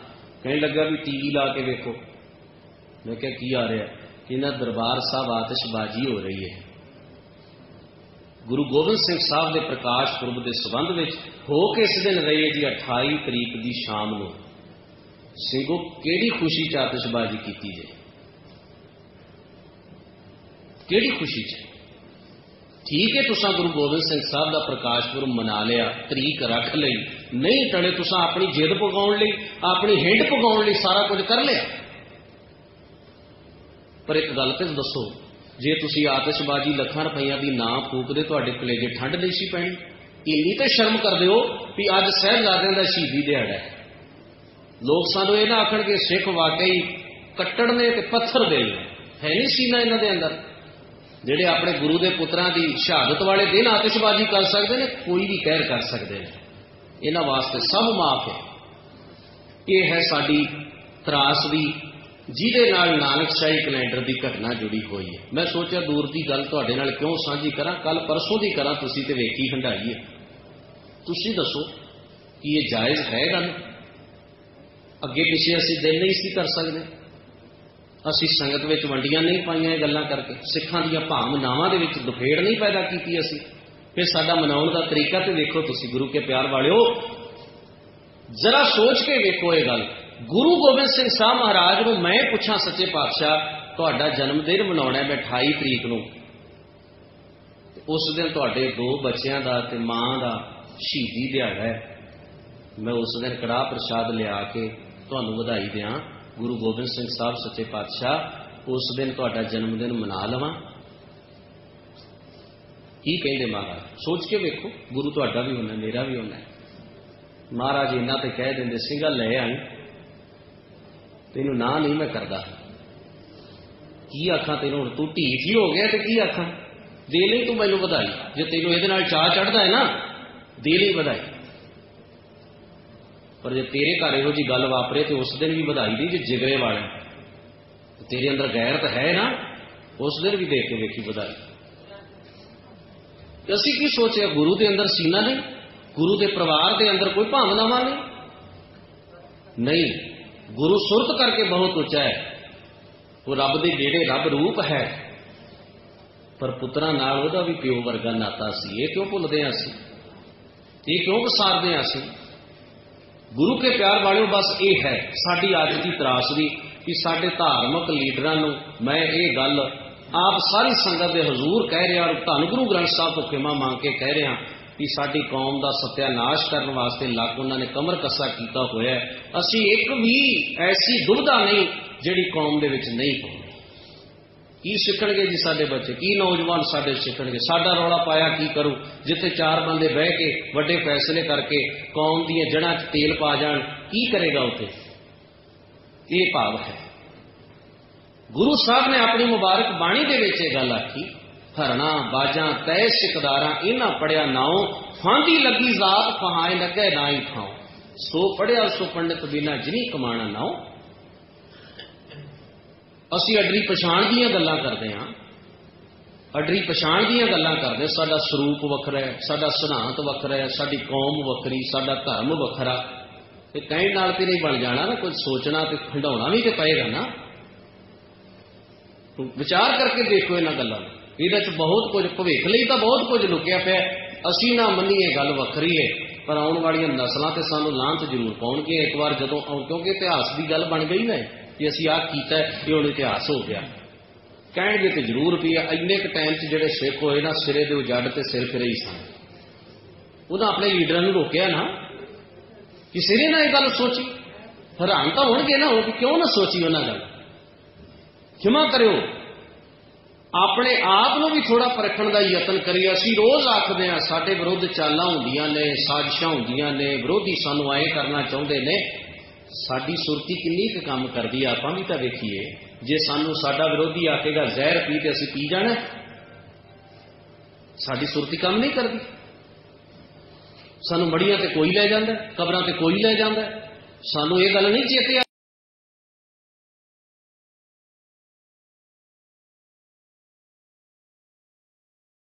ਕਹਿਣ ਲੱਗਾ ਵੀ ਟੀਵੀ ਲਾ ਕੇ ਵੇਖੋ। ਮੈਂ ਕਿਹਾ, ਕੀ ਆ ਰਿਹਾ? ਇਹਨਾਂ ਦਰਬਾਰ ਸਾਹਿਬ ਆਤਿਸ਼ਬਾਜ਼ੀ ਹੋ ਰਹੀ ਹੈ। ਗੁਰੂ ਗੋਬਿੰਦ ਸਿੰਘ ਸਾਹਿਬ ਦੇ ਪ੍ਰਕਾਸ਼ ਪੁਰਬ ਦੇ ਸਬੰਧ ਵਿੱਚ ਹੋ ਕੇ ਇਸ ਦਿਨ ਰਹੀ ਹੈ ਜੀ 28 ਤਰੀਕ ਦੀ ਸ਼ਾਮ ਨੂੰ ਸਿੰਘੋ ਕਿਹੜੀ ਖੁਸ਼ੀ ਚ ਆਤਿਸ਼ਬਾਜ਼ੀ ਕੀਤੀ ਜੇ ਕਿਹੜੀ ਖੁਸ਼ੀ ਚ? ਠੀਕ ਹੈ ਤੁਸੀਂ ਗੁਰੂ ਗੋਬਿੰਦ ਸਿੰਘ ਸਾਹਿਬ ਦਾ ਪ੍ਰਕਾਸ਼ ਪੁਰਬ ਮਨਾ ਲਿਆ, ਤਰੀਕ ਰੱਖ ਲਈ, ਨਹੀਂ ਟਣੇ ਤੁਸੀਂ ਆਪਣੀ ਜਿੱਦ ਪਗਾਉਣ ਲਈ, ਆਪਣੀ ਹਿੰਡ ਪਗਾਉਣ ਲਈ ਸਾਰਾ ਕੁਝ ਕਰ ਲਿਆ। ਪਰ ਇੱਕ ਗੱਲ ਤੇ ਦੱਸੋ, ਜੇ ਤੁਸੀਂ ਆਤਿਸ਼ਬਾਜ਼ੀ ਲੱਖਾਂ ਰੁਪਈਆ ਦੀ ਨਾ ਫੂਕਦੇ, ਤੁਹਾਡੇ ਕਲੇਜੇ ਠੰਡ ਨਹੀਂ ਸੀ ਪੈਣੀ। ਇੰਨੀ ਤੇ ਸ਼ਰਮ ਕਰਦੇ ਹੋ ਵੀ ਅੱਜ ਸਹਿਬਜ਼ਾਦਿਆਂ ਦਾ ਸ਼ਹੀਦੀ ਦਿਹਾੜਾ ਹੈ। ਲੋਕ ਸਾਨੂੰ ਇਹ ਨਾ ਆਖਣਗੇ ਸਿੱਖ ਵਾਕਈ ਕੱਟੜ ਨੇ ਤੇ ਪੱਥਰ ਦੇ ਨੇ। ਹੈ ਨਹੀਂ ਸੀਨਾ ਇਹਨਾਂ ਦੇ ਅੰਦਰ। ਜਿਹੜੇ ਆਪਣੇ ਗੁਰੂ ਦੇ ਪੁੱਤਰਾਂ ਦੀ ਸ਼ਹਾਦਤ ਵਾਲੇ ਦਿਨ ਆਤਿਸ਼ਬਾਜ਼ੀ ਕਰ ਸਕਦੇ ਨੇ, ਕੋਈ ਵੀ ਕਹਿਰ ਕਰ ਸਕਦੇ ਨੇ। ਇਹਨਾਂ ਵਾਸਤੇ ਸਭ ਮਾਫ ਹੈ। ਇਹ ਹੈ ਸਾਡੀ ਤਰਾਸ ਦੀ ਜਿਹਦੇ ਨਾਲ ਨਾਨਕਸ਼ਾਹੀ ਕੈਲੰਡਰ ਦੀ ਘਟਨਾ ਜੁੜੀ ਹੋਈ ਹੈ। ਮੈਂ ਸੋਚਿਆ ਦੂਰ ਦੀ ਗੱਲ ਤੁਹਾਡੇ ਨਾਲ ਕਿਉਂ ਸਾਂਝੀ ਕਰਾਂ? ਕੱਲ ਪਰਸੋਂ ਦੀ ਕਰਾਂ ਤੁਸੀਂ ਤੇ ਵੇਖੀ ਹੰਡਾਈ ਹੈ ਤੁਸੀਂ ਦੱਸੋ ਕਿ ਇਹ ਜਾਇਜ਼ ਹੈ ਗੱਲ? ਅੱਗੇ ਪਿੱਛੇ ਅਸੀਂ ਦਿਲ ਨਹੀਂ ਸੀ ਕਰ ਸਕਦੇ। ਅਸੀਂ ਸੰਗਤ ਵਿੱਚ ਵੰਡੀਆਂ ਨਹੀਂ ਪਾਈਆਂ ਇਹ ਗੱਲਾਂ ਕਰਕੇ। ਸਿੱਖਾਂ ਦੀਆਂ ਭਾਵਨਾਵਾਂ ਦੇ ਵਿੱਚ ਦੁਫੇੜ ਨਹੀਂ ਪੈਦਾ ਕੀਤੀ ਅਸੀਂ। ਫਿਰ ਸਾਡਾ ਮਨਾਉਣ ਦਾ ਤਰੀਕਾ ਤੇ ਵੇਖੋ ਤੁਸੀਂ, ਗੁਰੂ ਕੇ ਪਿਆਰ ਵਾਲਿਓ। ਜ਼ਰਾ ਸੋਚ ਕੇ ਵੇਖੋ ਇਹ ਗੱਲ। ਗੁਰੂ ਗੋਬਿੰਦ ਸਿੰਘ ਸਾਹਿਬ ਮਹਾਰਾਜ ਨੂੰ ਮੈਂ ਪੁੱਛਾਂ ਸੱਚੇ ਪਾਤਸ਼ਾਹ, ਤੁਹਾਡਾ ਜਨਮ ਦਿਨ ਮਨਾਉਣਾ ਹੈ 28 ਤਰੀਕ ਨੂੰ। ਉਸ ਦਿਨ ਤੁਹਾਡੇ ਦੋ ਬੱਚਿਆਂ ਦਾ ਤੇ ਮਾਂ ਦਾ ਸ਼ਹੀਦੀ ਦਿਹਾੜਾ ਹੈ। ਮੈਂ ਉਸ ਦਿਨ ਕੜਾਹ ਪ੍ਰਸ਼ਾਦ ਲਿਆ ਕੇ ਤੁਹਾਨੂੰ ਵਧਾਈ ਦਿਆਂ। ਗੁਰੂ ਗੋਬਿੰਦ ਸਿੰਘ ਸਾਹਿਬ, ਸੱਚੇ ਪਾਤਸ਼ਾਹ, ਉਸ ਦਿਨ ਤੁਹਾਡਾ ਜਨਮ ਦਿਨ ਮਨਾ ਲਵਾਂ। ਕੀ ਕਹਿੰਦੇ ਮਹਾਰਾਜ? ਸੋਚ ਕੇ ਵੇਖੋ, ਗੁਰੂ ਤੁਹਾਡਾ ਵੀ ਹੋਣਾ ਮੇਰਾ ਵੀ ਹੋਣਾ ਮਹਾਰਾਜ ਇਹਨਾਂ ਤੇ ਕਹਿ ਦਿੰਦੇ ਸਿੰਘਾ ਲੈ ਆਈ। ਤੈਨੂੰ ਨਾ ਨਹੀਂ ਮੈਂ ਕਰਦਾ। ਕੀ ਆਖਾਂ ਤੈਨੂੰ? ਹੁਣ ਤੂੰ ਢੀਠ ਹੀ ਹੋ ਗਿਆ ਤੇ ਕੀ ਆਖਾਂ? ਦੇ ਲਈ ਤੂੰ ਮੈਨੂੰ ਵਧਾਈ। ਜੇ ਤੈਨੂੰ ਇਹਦੇ ਨਾਲ ਚਾਹ ਚੜਦਾ ਹੈ ਨਾ ਦੇ ਲਈ ਵਧਾਈ। ਪਰ ਜੇ ਤੇਰੇ ਘਰ ਇਹੋ ਜੀ ਗੱਲ ਵਾਪਰੇ ਤੇ ਉਸ ਦਿਨ ਵੀ ਵਧਾਈ ਦੀ ਜੇ ਜਿਗਰੇ ਵਾਲੇ। ਤੇਰੇ ਅੰਦਰ ਗੈਰਤ ਹੈ ਨਾ, ਉਸ ਦਿਨ ਵੀ ਦੇਖ ਕੇ ਵੇਖੀ ਵਧਾਈ। ਅਸੀਂ ਕੀ ਸੋਚਿਆ? ਗੁਰੂ ਦੇ ਅੰਦਰ ਸੀਨਾ ਨਹੀਂ? ਗੁਰੂ ਦੇ ਪਰਿਵਾਰ ਦੇ ਅੰਦਰ ਕੋਈ ਭਾਵਨਾਵਾਂ ਨਹੀਂ? ਨਹੀਂ। ਗੁਰੂ ਸੁਰਤ ਕਰਕੇ ਬਹੁਤ ਉੱਚਾ ਹੈ। ਉਹ ਰੱਬ ਦੇ ਜਿਹੜੇ ਰੱਬ ਰੂਪ ਹੈ। ਪਰ ਪੁੱਤਰਾਂ ਨਾਲ ਉਹਦਾ ਵੀ ਪਿਓ ਵਰਗਾ ਨਾਤਾ ਸੀ। ਇਹ ਕਿਉਂ ਭੁੱਲਦੇ ਆ ਅਸੀਂ? ਇਹ ਕਿਉਂ ਵਿਸਾਰਦੇ ਆ ਅਸੀਂ? ਗੁਰੂ ਕੇ ਪਿਆਰ ਵਾਲਿਓ ਬਸ ਇਹ ਹੈ, ਸਾਡੀ ਅੱਜ ਦੀ ਤਰਾਸਦੀ ਕਿ ਸਾਡੇ ਧਾਰਮਿਕ ਲੀਡਰਾਂ ਨੂੰ ਮੈਂ ਇਹ ਗੱਲ ਆਪ ਸਾਰੀ ਸੰਗਤ ਦੇ ਹਜ਼ੂਰ ਕਹਿ ਰਿਹਾ ਔਰ ਧੰਨ ਗੁਰੂ ਗ੍ਰੰਥ ਸਾਹਿਬ ਤੋਂ ਖਿਮਾ ਮੰਗ ਕੇ ਕਹਿ ਰਿਹਾ ਕਿ ਸਾਡੀ ਕੌਮ ਦਾ ਸਤਿਆਨਾਸ਼ ਕਰਨ ਵਾਸਤੇ ਲੱਕ ਉਹਨਾਂ ਨੇ ਕਮਰ ਕੱਸਾ ਕੀਤਾ ਹੋਇਆ ਅਸੀਂ ਇੱਕ ਵੀ ਐਸੀ ਦੁਬਦਾ ਨਹੀਂ ਜਿਹੜੀ ਕੌਮ ਦੇ ਵਿੱਚ ਨਹੀਂ ਪਾਉਂਦੀ ਕੀ ਸਿੱਖਣਗੇ ਜੀ ਸਾਡੇ ਬੱਚੇ? ਕੀ ਨੌਜਵਾਨ ਸਾਡੇ ਸਿੱਖਣਗੇ? ਸਾਡਾ ਰੌਲਾ ਪਾਇਆ ਕੀ ਕਰੂ? ਜਿੱਥੇ ਚਾਰ ਬੰਦੇ ਬਹਿ ਕੇ ਵੱਡੇ ਫੈਸਲੇ ਕਰਕੇ ਕੌਮ ਦੀਆਂ ਜੜ੍ਹਾਂ 'ਚ ਤੇਲ ਪਾ ਜਾਣ, ਕੀ ਕਰੇਗਾ ਉੱਥੇ? ਇਹ ਭਾਵ ਹੈ। ਗੁਰੂ ਸਾਹਿਬ ਨੇ ਆਪਣੀ ਮੁਬਾਰਕ ਬਾਣੀ ਦੇ ਵਿੱਚ ਇਹ ਗੱਲ ਆਖੀ। ਹਰਣਾ ਬਾਜਾਂ ਤੈ ਸਿਕਦਾਰਾਂ, ਇਹਨਾਂ ਪੜਿਆ ਨਾਉ, ਫਾਂਦੀ ਲੱਗੀ ਜ਼ਾਤ, ਫਹਾਏ ਲੱਗੇ ਨਾ ਹੀ ਥਾਉ। ਸੋ ਪੜਿਆ, ਸੋ ਪੰਡਿਤ ਬਿਨਾ ਜਿਨੀ ਕਮਾਣਾ ਨਾਉ। ਅਸੀਂ ਅਡਰੀ ਪਛਾਣ ਦੀਆਂ ਗੱਲਾਂ ਕਰਦੇ ਹਾਂ ਅਡਰੀ ਪਛਾਣ ਦੀਆਂ ਗੱਲਾਂ ਕਰਦੇ ਸਾਡਾ ਸਰੂਪ ਵੱਖਰਾ ਹੈ, ਸਾਡਾ ਸਿਧਾਂਤ ਵੱਖਰਾ ਹੈ, ਸਾਡੀ ਕੌਮ ਵੱਖਰੀ, ਸਾਡਾ ਧਰਮ ਵੱਖਰਾ। ਤੇ ਕਹਿਣ ਨਾਲ ਤੇ ਨਹੀਂ ਬਣ ਜਾਣਾ ਨਾ ਕੁਝ ਸੋਚਣਾ ਤੇ ਖੰਡਾਉਣਾ ਵੀ ਤੇ ਪਏਗਾ ਨਾ। ਵਿਚਾਰ ਕਰਕੇ ਦੇਖੋ ਇਹਨਾਂ ਗੱਲਾਂ ਨੂੰ। ਇਹਦੇ ਚ ਬਹੁਤ ਕੁਝ, ਭਵਿੱਖ ਲਈ ਤਾਂ ਬਹੁਤ ਕੁਝ ਲੁਕਿਆ ਪਿਆ। ਅਸੀਂ ਨਾ ਮੰਨੀਏ ਗੱਲ ਵੱਖਰੀ ਹੈ ਪਰ ਆਉਣ ਵਾਲੀਆਂ ਨਸਲਾਂ ਤੇ ਸਾਨੂੰ ਲਾਂਤ ਜ਼ਰੂਰ ਪਾਉਣਗੇ ਇੱਕ ਵਾਰ ਜਦੋਂ ਕਿਉਂਕਿ ਇਤਿਹਾਸ ਦੀ ਗੱਲ ਬਣ ਗਈ ਨਾ ਕਿ ਅਸੀਂ ਆਹ ਕੀਤਾ ਇਹ ਹੁਣ ਇਤਿਹਾਸ ਹੋ ਗਿਆ। ਕਹਿਣਗੇ ਤੇ ਜ਼ਰੂਰ ਵੀ ਇੰਨੇ ਕ ਟਾਈਮ 'ਚ ਜਿਹੜੇ ਸਿੱਖ ਹੋਏ ਨਾ, ਸਿਰੇ ਦੇ ਉਜੜ ਤੇ ਸਿਰ ਫਿਰੇ ਹੀ ਸਨ। ਉਹਨਾਂ ਆਪਣੇ ਲੀਡਰਾਂ ਨੂੰ ਰੋਕਿਆ ਨਾ, ਕਿ ਸਿਰੇ ਨਾਲ ਇਹ ਗੱਲ ਸੋਚੀ। ਹੈਰਾਨ ਤਾਂ ਹੋਣਗੇ ਨਾ ਉਹ ਕਿਉਂ ਨਾ ਸੋਚੀ ਉਹਨਾਂ ਗੱਲ। ਖਿਮਾ ਕਰਿਓ। ਆਪਣੇ ਆਪ ਨੂੰ ਵੀ ਥੋੜਾ ਪਰਖਣ ਦਾ ਯਤਨ ਕਰੀਏ ਅਸੀਂ ਰੋਜ਼ ਆਖਦੇ ਆ ਸਾਡੇ ਵਿਰੁੱਧ ਚਾਲਾਂ ਹੁੰਦੀਆਂ ਨੇ, ਸਾਜ਼ਿਸ਼ਾਂ ਹੁੰਦੀਆਂ ਨੇ, ਵਿਰੋਧੀ ਸਾਨੂੰ ਆਏ ਕਰਨਾ ਚਾਹੁੰਦੇ ਨੇ। ਸਾਡੀ ਸੁਰਤੀ ਕਿੰਨੀ ਕੁ ਕੰਮ ਕਰਦੀ ਆ, ਆਪਾਂ ਵੀ ਤਾਂ ਵੇਖੀਏ। ਜੇ ਸਾਨੂੰ ਸਾਡਾ ਵਿਰੋਧੀ ਆਖੇਗਾ ਜ਼ਹਿਰ ਪੀ ਤੇ ਅਸੀਂ ਪੀ ਜਾਣਾ, ਸਾਡੀ ਸੁਰਤੀ ਕੰਮ ਨਹੀਂ ਕਰਦੀ। ਸਾਨੂੰ ਮੜੀਆਂ ਤੇ ਕੋਈ ਲੈ ਜਾਂਦਾ, ਕਬਰਾਂ ਤੇ ਕੋਈ ਲੈ ਜਾਂਦਾ। ਸਾਨੂੰ ਇਹ ਗੱਲ ਨਹੀਂ ਚੇਤੇ